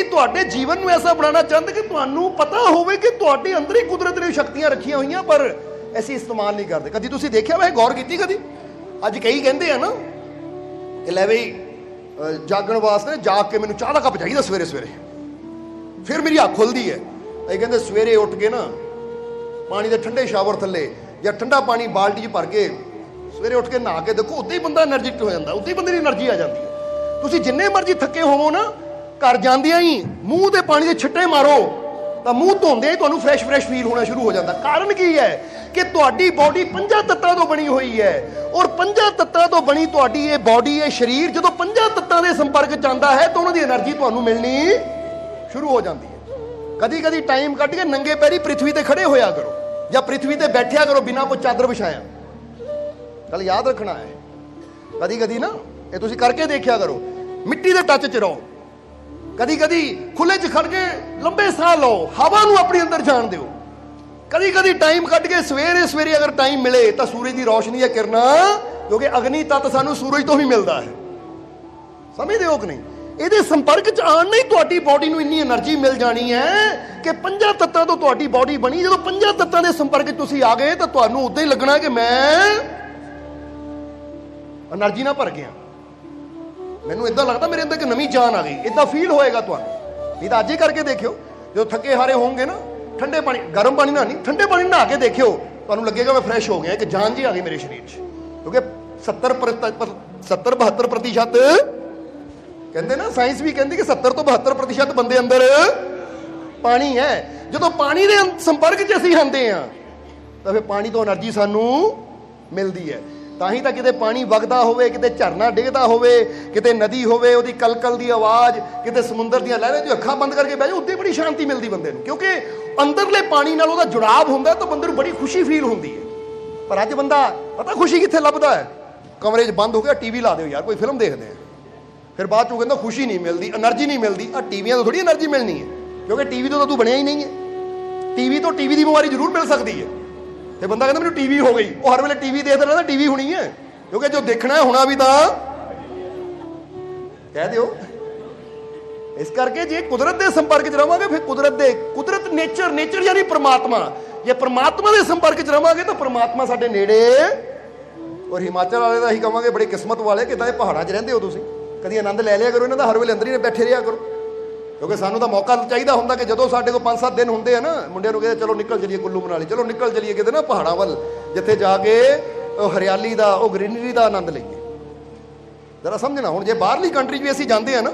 ਤੁਸੀਂ ਤੁਹਾਡੇ ਜੀਵਨ ਨੂੰ ਐਸਾ ਬਣਾਉਣਾ ਚਾਹੁੰਦੇ ਕਿ ਤੁਹਾਨੂੰ ਪਤਾ ਹੋਵੇ ਕਿ ਤੁਹਾਡੇ ਅੰਦਰ ਹੀ ਕੁਦਰਤ ਨੇ ਸ਼ਕਤੀਆਂ ਰੱਖੀਆਂ ਹੋਈਆਂ, ਪਰ ਅਸੀਂ ਇਸਤੇਮਾਲ ਨਹੀਂ ਕਰਦੇ। ਕਦੀ ਤੁਸੀਂ ਦੇਖਿਆ ਵੈ ਗੌਰ ਕੀਤੀ ਕਦੀ? ਅੱਜ ਕਈ ਕਹਿੰਦੇ ਆ ਨਾ ਕਿ ਲੈ ਬਈ ਜਾਗਣ ਵਾਸਤੇ ਜਾਗ ਕੇ ਮੈਨੂੰ ਚਾਹ ਦਾ ਕੱਪ ਚਾਹੀਦਾ ਸਵੇਰੇ ਸਵੇਰੇ। ਫਿਰ ਮੇਰੀ ਅੱਖ ਖੁੱਲਦੀ ਹੈ। ਇਹ ਕਹਿੰਦੇ ਸਵੇਰੇ ਉੱਠ ਕੇ ਨਾ, ਪਾਣੀ ਦੇ ਠੰਡੇ ਸ਼ਾਵਰ ਥੱਲੇ ਜਾਂ ਠੰਡਾ ਪਾਣੀ ਬਾਲਟੀ 'ਚ ਭਰ ਕੇ ਸਵੇਰੇ ਉੱਠ ਕੇ ਨਹਾ ਕੇ ਦੇਖੋ, ਉਦੋਂ ਹੀ ਬੰਦਾ એનર્ਜੈਟਿਕ ਹੋ ਜਾਂਦਾ, ਉਦੋਂ ਹੀ ਬੰਦੇ ਦੀ એનર્ਜੀ ਆ ਜਾਂਦੀ ਹੈ। ਤੁਸੀਂ ਜਿੰਨੇ ਮਰਜ਼ੀ ਥੱਕੇ ਹੋਵੋ ਨਾ ਘਰ ਜਾਂਦਿਆਂ ਹੀ, ਮੂੰਹ ਦੇ ਪਾਣੀ ਦੇ ਛਿੱਟੇ ਮਾਰੋ, ਤਾਂ ਮੂੰਹ ਧੋਂਦੇ ਹੀ ਤੁਹਾਨੂੰ ਫਰੈਸ਼ ਫਰੈਸ਼ ਫੀਲ ਹੋਣਾ ਸ਼ੁਰੂ ਹੋ ਜਾਂਦਾ। ਕਾਰਨ ਕੀ ਹੈ ਕਿ ਤੁਹਾਡੀ ਬਾਡੀ ਪੰਜਾਂ ਤੱਤਾਂ ਤੋਂ ਬਣੀ ਹੋਈ ਹੈ, ਔਰ ਪੰਜਾਂ ਤੱਤਾਂ ਤੋਂ ਬਣੀ ਤੁਹਾਡੀ ਇਹ ਬਾਡੀ ਇਹ ਸਰੀਰ ਜਦੋਂ ਪੰਜਾਂ ਤੱਤਾਂ ਦੇ ਸੰਪਰਕ ਚ ਆਉਂਦਾ ਹੈ, ਤਾਂ ਉਹਨਾਂ ਦੀ એનર્ਜੀ ਤੁਹਾਨੂੰ ਮਿਲਣੀ ਸ਼ੁਰੂ ਹੋ ਜਾਂਦੀ ਹੈ। ਕਦੀ ਕਦੀ ਟਾਈਮ ਕੱਢ ਕੇ ਨੰਗੇ ਪੈਰੀ ਪ੍ਰਿਥਵੀ ਤੇ ਖੜੇ ਹੋਇਆ ਕਰੋ, ਜਾਂ ਪ੍ਰਿਥਵੀ ਤੇ ਬੈਠਿਆ ਕਰੋ ਬਿਨਾਂ ਕੋਈ ਚਾਦਰ ਵਿਛਾਇਆ। ਗੱਲ ਯਾਦ ਰੱਖਣਾ ਹੈ। ਕਦੀ ਕਦੀ ਨਾ, ਇਹ ਤੁਸੀਂ ਕਰਕੇ ਦੇਖਿਆ ਕਰੋ, ਮਿੱਟੀ ਦੇ ਟੱਚ 'ਚ ਰਹੋ। ਕਦੀ ਕਦੀ ਖੁੱਲੇ 'ਚ ਖੜ ਕੇ ਲੰਬੇ ਸਾਹ ਲਓ, ਹਵਾ ਨੂੰ ਆਪਣੇ ਅੰਦਰ ਜਾਣ ਦਿਓ। ਕਦੀ ਕਦੀ ਟਾਈਮ ਕੱਢ ਕੇ ਸਵੇਰੇ ਸਵੇਰੇ ਅਗਰ ਟਾਈਮ ਮਿਲੇ ਤਾਂ ਸੂਰਜ ਦੀ ਰੋਸ਼ਨੀ ਹੈ ਕਿਰਨਾਂ, ਕਿਉਂਕਿ ਅਗਨੀ ਤਤ ਸਾਨੂੰ ਸੂਰਜ ਤੋਂ ਵੀ ਮਿਲਦਾ ਹੈ। ਸਮਝਦੇ ਹੋ ਕਿ ਨਹੀਂ? ਇਹਦੇ ਸੰਪਰਕ ਚ ਆਣ ਨਹੀਂ ਤੁਹਾਡੀ ਬਾਡੀ ਨੂੰ ਇੰਨੀ એનર્ਜੀ ਮਿਲ ਜਾਣੀ ਹੈ ਕਿ ਪੰਜਾਂ ਤੱਤਾਂ ਤੋਂ ਤੁਹਾਡੀ ਬਾਡੀ ਬਣੀ। ਜਦੋਂ ਪੰਜਾਂ ਤੱਤਾਂ ਦੇ ਸੰਪਰਕ ਤੁਸੀਂ ਆ ਗਏ ਤਾਂ ਤੁਹਾਨੂੰ ਉਦਾਂ ਹੀ ਲੱਗਣਾ ਕਿ ਮੈਂ એનર્ਜੀ ਨਾਲ ਭਰ ਗਿਆ। ਮੈਨੂੰ ਇਦਾਂ ਲੱਗਦਾ ਮੇਰੇ ਅੰਦਰ ਇੱਕ ਨਵੀਂ ਜਾਨ ਆ ਗਈ। ਇਦਾਂ ਫੀਲ ਹੋਏਗਾ ਤੁਹਾਨੂੰ। ਨਹੀਂ ਤਾਂ ਅੱਜ ਹੀ ਕਰਕੇ ਦੇਖਿਓ, ਜਦੋਂ ਥੱਕੇ ਹਾਰੇ ਹੋਵੋਗੇ ਨਾ, ਠੰਡੇ ਪਾਣੀ, ਗਰਮ ਪਾਣੀ ਨਾਲ ਨਹੀਂ, ਠੰਡੇ ਪਾਣੀ ਨਾਲ ਕੇ ਦੇਖਿਓ, ਤੁਹਾਨੂੰ ਲੱਗੇਗਾ ਮੈਂ ਫਰੈਸ਼ ਹੋ ਗਿਆ, ਇੱਕ ਜਾਨ ਜੀ ਆ ਗਈ ਮੇਰੇ ਸਰੀਰ 'ਚ। ਕਿਉਂਕਿ 70 70 72% ਕਹਿੰਦੇ ਨਾ ਸਾਇੰਸ ਵੀ ਕਹਿੰਦੀ ਕਿ 70 ਤੋਂ 72% ਬੰਦੇ ਅੰਦਰ ਪਾਣੀ ਹੈ। ਜਦੋਂ ਪਾਣੀ ਦੇ ਸੰਪਰਕ 'ਚ ਅਸੀਂ ਹੁੰਦੇ ਆ ਤਾਂ ਫਿਰ ਪਾਣੀ ਤੋਂ એનર્ਜੀ ਸਾਨੂੰ ਮਿਲਦੀ ਹੈ। ਤਾਂ ਹੀ ਤਾਂ ਕਿਤੇ ਪਾਣੀ ਵਗਦਾ ਹੋਵੇ, ਕਿਤੇ ਝਰਨਾ ਡਿੱਗਦਾ ਹੋਵੇ, ਕਿਤੇ ਨਦੀ ਹੋਵੇ, ਉਹਦੀ ਕਲਕਲ ਦੀ ਆਵਾਜ਼, ਕਿਤੇ ਸਮੁੰਦਰ ਦੀਆਂ ਲਹਿਰਾਂ ਜੋ ਅੱਖਾਂ ਬੰਦ ਕਰਕੇ ਬਹਿ ਜਾਓ ਉੱਤੇ ਬੜੀ ਸ਼ਾਂਤੀ ਮਿਲਦੀ ਬੰਦੇ ਨੂੰ, ਕਿਉਂਕਿ ਅੰਦਰਲੇ ਪਾਣੀ ਨਾਲ ਉਹਦਾ ਜੁੜਾਵ ਹੁੰਦਾ, ਤਾਂ ਬੰਦੇ ਨੂੰ ਬੜੀ ਖੁਸ਼ੀ ਫੀਲ ਹੁੰਦੀ ਹੈ। ਪਰ ਅੱਜ ਬੰਦਾ ਪਤਾ ਖੁਸ਼ੀ ਕਿੱਥੇ ਲੱਭਦਾ ਹੈ? ਕਮਰੇ 'ਚ ਬੰਦ ਹੋ ਗਿਆ ਟੀਵੀ ਲਾ ਦਿਓ ਯਾਰ, ਕੋਈ ਫਿਲਮ ਦੇਖਦੇ ਆ। ਫਿਰ ਬਾਅਦ ਚੋਂ ਕਹਿੰਦਾ ਖੁਸ਼ੀ ਨਹੀਂ ਮਿਲਦੀ એનર્ਜੀ ਨਹੀਂ ਮਿਲਦੀ ਆ ਟੀਵੀਆਂ ਤੋਂ ਥੋੜੀ એનર્ਜੀ ਮਿਲਣੀ ਹੈ, ਕਿਉਂਕਿ ਟੀਵੀ ਤੋਂ ਤਾਂ ਤੂੰ ਬਣਿਆ ਹੀ ਨਹੀਂ ਹੈ। ਟੀਵੀ ਤੋਂ ਟੀਵੀ ਦੀ ਬਿਮਾਰੀ ਜ਼ਰੂਰ ਮਿਲ ਸਕਦੀ ਹੈ। ਤੇ ਬੰਦਾ ਕਹਿੰਦਾ ਮੈਨੂੰ ਟੀਵੀ ਹੋ ਗਈ। ਉਹ ਹਰ ਵੇਲੇ ਟੀਵੀ ਦੇਖਦਾ ਰਹਿੰਦਾ, ਟੀਵੀ ਹੋਣੀ ਹੈ। ਕਿਉਂਕਿ ਜੋ ਦੇਖਣਾ ਹੋਣਾ ਵੀ ਤਾਂ ਕਹਿ ਦਿਓ। ਇਸ ਕਰਕੇ ਜੇ ਕੁਦਰਤ ਦੇ ਸੰਪਰਕ 'ਚ ਰਵਾਂਗੇ, ਫਿਰ ਕੁਦਰਤ ਦੇ, ਕੁਦਰਤ ਨੇਚਰ ਨੇਚਰ ਯਾਨੀ ਪ੍ਰਮਾਤਮਾ। ਜੇ ਪ੍ਰਮਾਤਮਾ ਦੇ ਸੰਪਰਕ 'ਚ ਰਵਾਂਗੇ, ਤਾਂ ਪ੍ਰਮਾਤਮਾ ਸਾਡੇ ਨੇੜੇ। ਔਰ ਹਿਮਾਚਲ ਵਾਲੇ ਦਾ ਅਸੀਂ ਕਹਾਂਗੇ ਬੜੀ ਕਿਸਮਤ ਵਾਲੇ, ਕਿਦਾਂ ਇਹ ਪਹਾੜਾਂ 'ਚ ਰਹਿੰਦੇ ਹੋ ਤੁਸੀਂ। ਕਦੀ ਆਨੰਦ ਲੈ ਲਿਆ ਕਰੋ ਇਹਨਾਂ ਦਾ, ਹਰ ਵੇਲੇ ਅੰਦਰ ਹੀ ਬੈਠੇ ਰਿਹਾ ਕਰੋ। ਕਿਉਂਕਿ ਸਾਨੂੰ ਤਾਂ ਮੌਕਾ ਚਾਹੀਦਾ ਹੁੰਦਾ ਕਿ ਜਦੋਂ ਸਾਡੇ ਕੋਲ 5-7 ਦਿਨ ਹੁੰਦੇ ਆ ਨਾ, ਮੁੰਡਿਆਂ ਨੂੰ ਕਹਿੰਦੇ, ਚਲੋ ਨਿਕਲ ਚਲੀਏ ਕੁੱਲੂ ਮਨਾਲੀ, ਚਲੋ ਨਿਕਲ ਚਲੀਏ ਕਿਤੇ ਨਾ ਪਹਾੜਾਂ ਵੱਲ, ਜਿੱਥੇ ਜਾ ਕੇ ਉਹ ਹਰਿਆਲੀ ਦਾ, ਉਹ ਗ੍ਰੀਨਰੀ ਦਾ ਆਨੰਦ ਲਈਏ। ਜਰਾ ਸਮਝਣਾ, ਹੁਣ ਜੇ ਬਾਹਰਲੀ ਕੰਟਰੀ 'ਚ ਵੀ ਅਸੀਂ ਜਾਂਦੇ ਆ ਨਾ,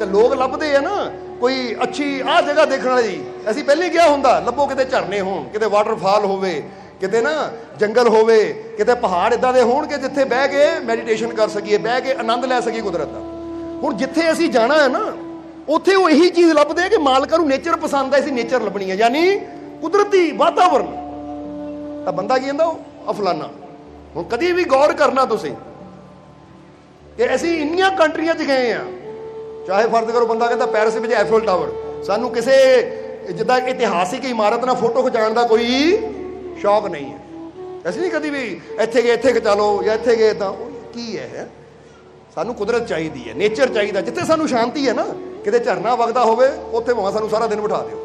ਤੇ ਲੋਕ ਲੱਭਦੇ ਆ ਨਾ, ਕੋਈ ਅੱਛੀ ਆਹ ਜਗ੍ਹਾ ਦੇਖਣ ਵਾਲੀ, ਅਸੀਂ ਪਹਿਲੇ ਗਿਆ ਹੁੰਦਾ, ਲੱਭੋ ਕਿਤੇ ਝਰਨੇ ਹੋਣ, ਕਿਤੇ ਵਾਟਰਫਾਲ ਹੋਵੇ, ਕਿਤੇ ਨਾ ਜੰਗਲ ਹੋਵੇ, ਕਿਤੇ ਪਹਾੜ ਇਦਾਂ ਦੇ ਹੋਣ ਕਿ ਜਿੱਥੇ ਬਹਿ ਕੇ ਮੈਡੀਟੇਸ਼ਨ ਕਰ ਸਕੀਏ, ਬਹਿ ਕੇ ਆਨੰਦ ਲੈ ਸਕੀਏ ਕੁਦਰਤ ਦਾ। ਹੁਣ ਜਿੱਥੇ ਅਸੀਂ ਜਾਣਾ ਹੈ ਨਾ ਉੱਥੇ ਉਹ ਇਹੀ ਚੀਜ਼ ਲੱਭਦੇ ਆ ਕਿ ਮਾਲਕਾਂ ਨੂੰ ਨੇਚਰ ਪਸੰਦ ਹੈ ਅਸੀਂ ਨੇਚਰ ਲੱਭਣੀ ਹੈ ਯਾਨੀ ਕੁਦਰਤੀ ਵਾਤਾਵਰਨ। ਤਾਂ ਬੰਦਾ ਕੀ ਕਹਿੰਦਾ ਉਹ? ਅਫਲਾਨਾ ਹੁਣ ਕਦੀ ਵੀ ਗੌਰ ਕਰਨਾ ਤੁਸੀਂ ਕਿ ਅਸੀਂ ਇੰਨੀਆਂ ਕੰਟਰੀਆਂ 'ਚ ਗਏ ਆ। ਚਾਹੇ ਫਰਜ਼ ਕਰੋ ਬੰਦਾ ਕਹਿੰਦਾ ਪੈਰਿਸ ਵਿੱਚ ਐਫਲ ਟਾਵਰ ਸਾਨੂੰ ਕਿਸੇ ਜਿੱਦਾਂ ਇਤਿਹਾਸਿਕ ਇਮਾਰਤ ਨਾਲ ਫੋਟੋ ਖਿਚਾਉਣ ਦਾ ਕੋਈ ਸ਼ੌਕ ਨਹੀਂ ਹੈ। ਅਸੀਂ ਨਹੀਂ ਕਦੀ ਵੀ ਇੱਥੇ ਗਏ, ਇੱਥੇ ਖਿਚਾ ਲਓ ਜਾਂ ਇੱਥੇ ਗਏ ਤਾਂ ਉਹ ਕੀ ਹੈ? ਸਾਨੂੰ ਕੁਦਰਤ ਚਾਹੀਦੀ ਹੈ ਨੇਚਰ ਚਾਹੀਦਾ। ਜਿੱਥੇ ਸਾਨੂੰ ਸ਼ਾਂਤੀ ਹੈ ਨਾ ਕਿਤੇ ਝਰਨਾ ਵਗਦਾ ਹੋਵੇ, ਉੱਥੇ ਭਾਵੇਂ ਸਾਨੂੰ ਸਾਰਾ ਦਿਨ ਬਿਠਾ ਦਿਓ।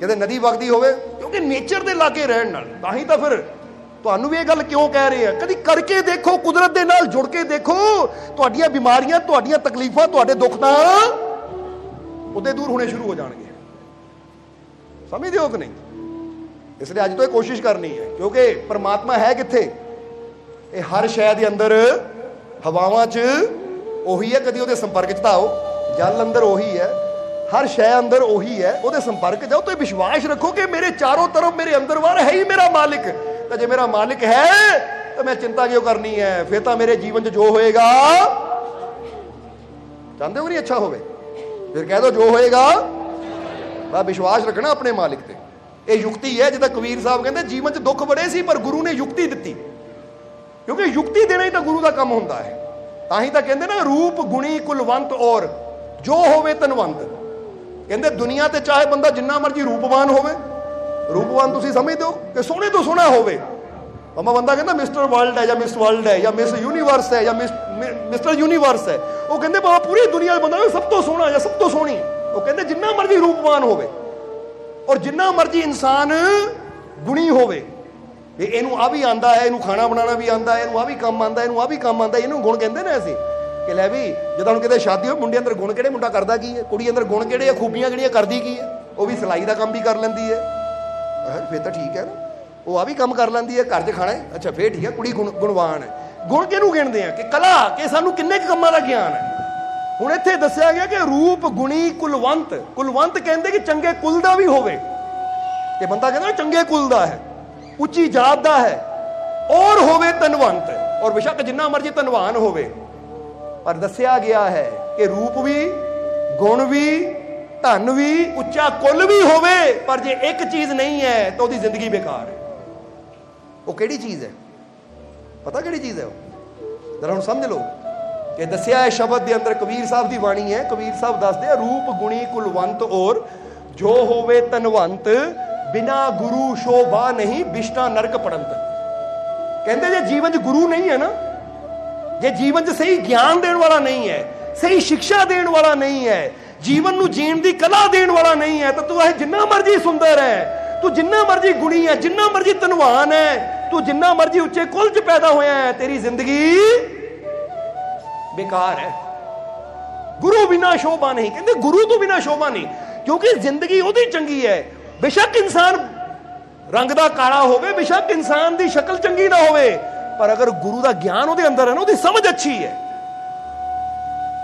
ਕਿਤੇ ਨਦੀ ਵਗਦੀ ਹੋਵੇ, ਕਿਉਂਕਿ ਨੇਚਰ ਦੇ ਲਾਗੇ ਰਹਿਣ ਨਾਲ, ਤਾਂ ਹੀ ਤਾਂ ਫਿਰ ਤੁਹਾਨੂੰ ਵੀ ਇਹ ਗੱਲ ਕਿਉਂ ਕਹਿ ਰਹੇ ਆ? ਕਦੀ ਕਰਕੇ ਦੇਖੋ, ਕੁਦਰਤ ਦੇ ਨਾਲ ਜੁੜ ਕੇ ਦੇਖੋ, ਤੁਹਾਡੀਆਂ ਬਿਮਾਰੀਆਂ, ਤੁਹਾਡੀਆਂ ਤਕਲੀਫਾਂ, ਤੁਹਾਡੇ ਦੁੱਖ ਤਾਂ ਉਹਦੇ ਦੂਰ ਹੋਣੇ ਸ਼ੁਰੂ ਹੋ ਜਾਣਗੇ। ਸਮਝਦੇ ਹੋ ਕਿ ਨਹੀਂ? ਇਸ ਲਈ ਅੱਜ ਤੋਂ ਇਹ ਕੋਸ਼ਿਸ਼ ਕਰਨੀ ਹੈ, ਕਿਉਂਕਿ ਪਰਮਾਤਮਾ ਹੈ ਕਿੱਥੇ? ਇਹ ਹਰ ਸ਼ੈ ਦੇ ਅੰਦਰ, ਹਵਾਵਾਂ 'ਚ, ਉਹੀ ਹੈ, ਕਦੀ ਉਹਦੇ ਸੰਪਰਕ 'ਚ ਤਾਂ ਆਓ। ਜਲ ਅੰਦਰ ਉਹੀ ਹੈ, ਹਰ ਸ਼ੈ ਅੰਦਰ ਉਹੀ ਹੈ, ਉਹਦੇ ਸੰਪਰਕ ਜਾਓ ਤੇ ਵਿਸ਼ਵਾਸ ਰੱਖੋ ਕਿ ਮੇਰੇ ਚਾਰੋਂ ਤਰਫ ਮੇਰੇ ਅੰਦਰ ਵਾਰ ਹੈ ਹੀ ਮੇਰਾ ਮਾਲਿਕ। ਤਾਂ ਜੇ ਮੇਰਾ ਮਾਲਿਕ ਹੈ, ਤਾਂ ਮੈਂ ਚਿੰਤਾ ਕਿਉਂ ਕਰਨੀ ਹੈ? ਫਿਰ ਤਾਂ ਮੇਰੇ ਜੀਵਨ 'ਚ ਜੋ ਹੋਏਗਾ, ਚਾਹੁੰਦੇ ਹੋ ਨਹੀਂ ਅੱਛਾ ਹੋਵੇ? ਫਿਰ ਕਹਿ ਦੋ ਜੋ ਹੋਏਗਾ ਬਾ ਵਿਸ਼ਵਾਸ ਰੱਖਣਾ ਆਪਣੇ ਮਾਲਿਕ ਤੇ। ਇਹ ਯੁਕਤੀ ਹੈ, ਜਿੱਦਾਂ ਕਬੀਰ ਸਾਹਿਬ ਕਹਿੰਦੇ, ਜੀਵਨ 'ਚ ਦੁੱਖ ਬੜੇ ਸੀ, ਪਰ ਗੁਰੂ ਨੇ ਯੁਕਤੀ ਦਿੱਤੀ। ਕਿਉਂਕਿ ਯੁਕਤੀ ਦੇਣਾ ਹੀ ਤਾਂ ਗੁਰੂ ਦਾ ਕੰਮ ਹੁੰਦਾ ਹੈ। ਤਾਂ ਹੀ ਤਾਂ ਕਹਿੰਦੇ ਨਾ, ਰੂਪ ਗੁਣੀ ਕੁਲਵੰਤ ਔਰ। ਜੋ ਹੋਵੇ ਤਨਵੰਤ। ਕਹਿੰਦੇ ਦੁਨੀਆ ਤੇ ਚਾਹੇ ਬੰਦਾ ਜਿੰਨਾ ਮਰਜ਼ੀ ਰੂਪਵਾਨ ਹੋਵੇ, ਰੂਪਵਾਨ ਤੁਸੀਂ ਸਮਝਦੇ ਹੋ ਕਿ ਸੋਹਣੇ ਤੋਂ ਸੋਹਣਾ ਹੋਵੇ। ਮਮਾ ਬੰਦਾ ਕਹਿੰਦਾ ਮਿਸਟਰ ਵਰਲਡ ਹੈ ਜਾਂ ਮਿਸ ਵਰਲਡ ਹੈ ਜਾਂ ਮਿਸ ਯੂਨੀਵਰਸ ਹੈ ਜਾਂ ਮਿਸਟਰ ਯੂਨੀਵਰਸ ਹੈ, ਉਹ ਕਹਿੰਦੇ ਬਾਬਾ ਪੂਰੀ ਦੁਨੀਆ ਬੰਦਾ ਸਭ ਤੋਂ ਸੋਹਣਾ ਜਾਂ ਸਭ ਤੋਂ ਸੋਹਣੀ। ਉਹ ਕਹਿੰਦੇ ਜਿੰਨਾ ਮਰਜ਼ੀ ਰੂਪਵਾਨ ਹੋਵੇ ਔਰ ਜਿੰਨਾ ਮਰਜ਼ੀ ਇਨਸਾਨ ਗੁਣੀ ਹੋਵੇ। ਵੀ ਇਹਨੂੰ ਆ ਵੀ ਆਂਦਾ ਹੈ, ਇਹਨੂੰ ਖਾਣਾ ਬਣਾਉਣਾ ਵੀ ਆਂਦਾ ਹੈ, ਇਹਨੂੰ ਆ ਵੀ ਕੰਮ ਆਂਦਾ ਇਹਨੂੰ ਆ ਵੀ ਕੰਮ ਆਂਦਾ ਇਹਨੂੰ ਗੁਣ ਕਹਿੰਦੇ ਨੇ ਅਸੀਂ। ਕਿ ਲੈ ਵੀ, ਜਦੋਂ ਹੁਣ ਕਿਤੇ ਸ਼ਾਦੀ ਹੋਵੇ, ਮੁੰਡੇ ਅੰਦਰ ਗੁਣ ਕਿਹੜੇ ਮੁੰਡਾ ਕਰਦਾ ਕੀ ਹੈ? ਕੁੜੀ ਅੰਦਰ ਗੁਣ ਕਿਹੜੇ ਆ, ਖੂਬੀਆਂ ਕਿਹੜੀਆਂ ਕਰਦੀ ਕੀ ਹੈ? ਉਹ ਵੀ ਸਿਲਾਈ ਦਾ ਕੰਮ ਵੀ ਕਰ ਲੈਂਦੀ ਹੈ। ਅਹ ਫਿਰ ਤਾਂ ਠੀਕ ਹੈ ਨਾ। ਉਹ ਆ ਵੀ ਕੰਮ ਕਰ ਲੈਂਦੀ ਹੈ, ਘਰ 'ਚ ਖਾਣਾ ਹੈ। ਅੱਛਾ, ਫੇਰ ਠੀਕ ਹੈ, ਕੁੜੀ ਗੁਣਵਾਨ ਹੈ। ਗੁਣ ਕਿਹਨੂੰ ਗਿਣਦੇ ਆ? ਕਿ ਕਲਾ, ਕਿ ਸਾਨੂੰ ਕਿੰਨੇ ਕੁ ਕੰਮਾਂ ਦਾ ਗਿਆਨ ਹੈ? ਹੁਣ ਇੱਥੇ ਦੱਸਿਆ ਗਿਆ ਕਿ ਰੂਪ, ਗੁਣੀ, ਕੁਲਵੰਤ। ਕੁਲਵੰਤ ਕਹਿੰਦੇ ਕਿ ਚੰਗੇ ਕੁਲ ਦਾ ਵੀ ਹੋਵੇ। ਇਹ ਬੰਦਾ ਕਹਿੰਦਾ ਚੰਗੇ ਕੁਲ ਦਾ ਹੈ, ਉੱਚੀ ਜਾਤ ਦਾ ਹੈ। ਔਰ ਹੋਵੇ ਧਨਵੰਤ। ਔਰ ਬਿਸ਼ੱਕ ਜਿੰਨਾ ਮਰਜ਼ੀ ਧਨਵਾਨ ਹੋਵੇ। ਪਰ ਦੱਸਿਆ ਗਿਆ ਹੈ ਕਿ ਰੂਪ ਵੀ, ਗੁਣ ਵੀ, ਧਨ ਵੀ, ਉੱਚਾ ਕੁੱਲ ਵੀ ਹੋਵੇ, ਪਰ ਜੇ ਇੱਕ ਚੀਜ਼ ਨਹੀਂ ਹੈ, ਤਾਂ ਉਹਦੀ ਜ਼ਿੰਦਗੀ ਬੇਕਾਰ ਹੈ। ਉਹ ਕਿਹੜੀ ਚੀਜ਼ ਹੈ? ਪਤਾ ਕਿਹੜੀ ਚੀਜ਼ ਹੈ ਉਹ? ਜਰਾ ਹੁਣ ਸਮਝ ਲਓ। ਕਿ ਦੱਸਿਆ ਹੈ ਸ਼ਬਦ ਦੇ ਅੰਦਰ ਕਬੀਰ ਸਾਹਿਬ ਦੀ ਬਾਣੀ ਹੈ। ਕਬੀਰ ਸਾਹਿਬ ਦੱਸਦੇ ਆ, ਰੂਪ, ਗੁਣੀ, ਕੁਲਵੰਤ ਔਰ ਜੋ ਹੋਵੇ ਤਨਵੰਤ ਬਿਨਾ ਗੁਰੂ ਸ਼ੋਭਾ ਨਹੀਂ ਬਿਸ਼ਟਾ ਨਰਕ ਪੜੰਤ। ਕਹਿੰਦੇ ਜੇ ਜੀਵਨ 'ਚ ਗੁਰੂ ਨਹੀਂ ਹੈ ਨਾ ਜੇ ਜੀਵਨ 'ਚ ਸਹੀ ਗਿਆਨ ਦੇਣ ਵਾਲਾ ਨਹੀਂ ਹੈ, ਸਹੀ ਸਿੱਖਿਆ ਦੇਣ ਵਾਲਾ ਨਹੀਂ ਹੈ, ਜੀਵਨ ਨੂੰ ਜੀਣ ਦੀ ਕਲਾ ਦੇਣ ਵਾਲਾ ਨਹੀਂ ਹੈ, ਤਾਂ ਤੂੰ ਇਹ ਜਿੰਨਾ ਮਰਜ਼ੀ ਸੁੰਦਰ ਹੈ, ਤੂੰ ਜਿੰਨਾ ਮਰਜ਼ੀ ਗੁਣੀ ਹੈ, ਜਿੰਨਾ ਮਰਜ਼ੀ ਧਨਵਾਨ ਹੈ, ਤੂੰ ਜਿੰਨਾ ਮਰਜ਼ੀ ਉੱਚੇ ਕੁਲ 'ਚ ਪੈਦਾ ਹੋਇਆ ਹੈ, ਤੇਰੀ ਜ਼ਿੰਦਗੀ ਬੇਕਾਰ ਹੈ। ਗੁਰੂ ਬਿਨਾ ਸ਼ੋਭਾ ਨਹੀਂ, ਕਹਿੰਦੇ ਗੁਰੂ ਤੋਂ ਬਿਨਾ ਸ਼ੋਭਾ ਨਹੀਂ, ਕਿਉਂਕਿ ਜ਼ਿੰਦਗੀ ਉਹਦੀ ਚੰਗੀ ਹੈ। ਬੇਸ਼ੱਕ ਇਨਸਾਨ ਰੰਗ ਦਾ ਕਾਲਾ ਹੋਵੇ, ਬੇਸ਼ੱਕ ਇਨਸਾਨ ਦੀ ਸ਼ਕਲ ਚੰਗੀ ਨਾ ਹੋਵੇ ਪਰ ਅਗਰ ਗੁਰੂ ਦਾ ਗਿਆਨ ਉਹਦੇ ਅੰਦਰ ਹੈ ਨਾ, ਉਹਦੀ ਸਮਝ ਅੱਛੀ ਹੈ।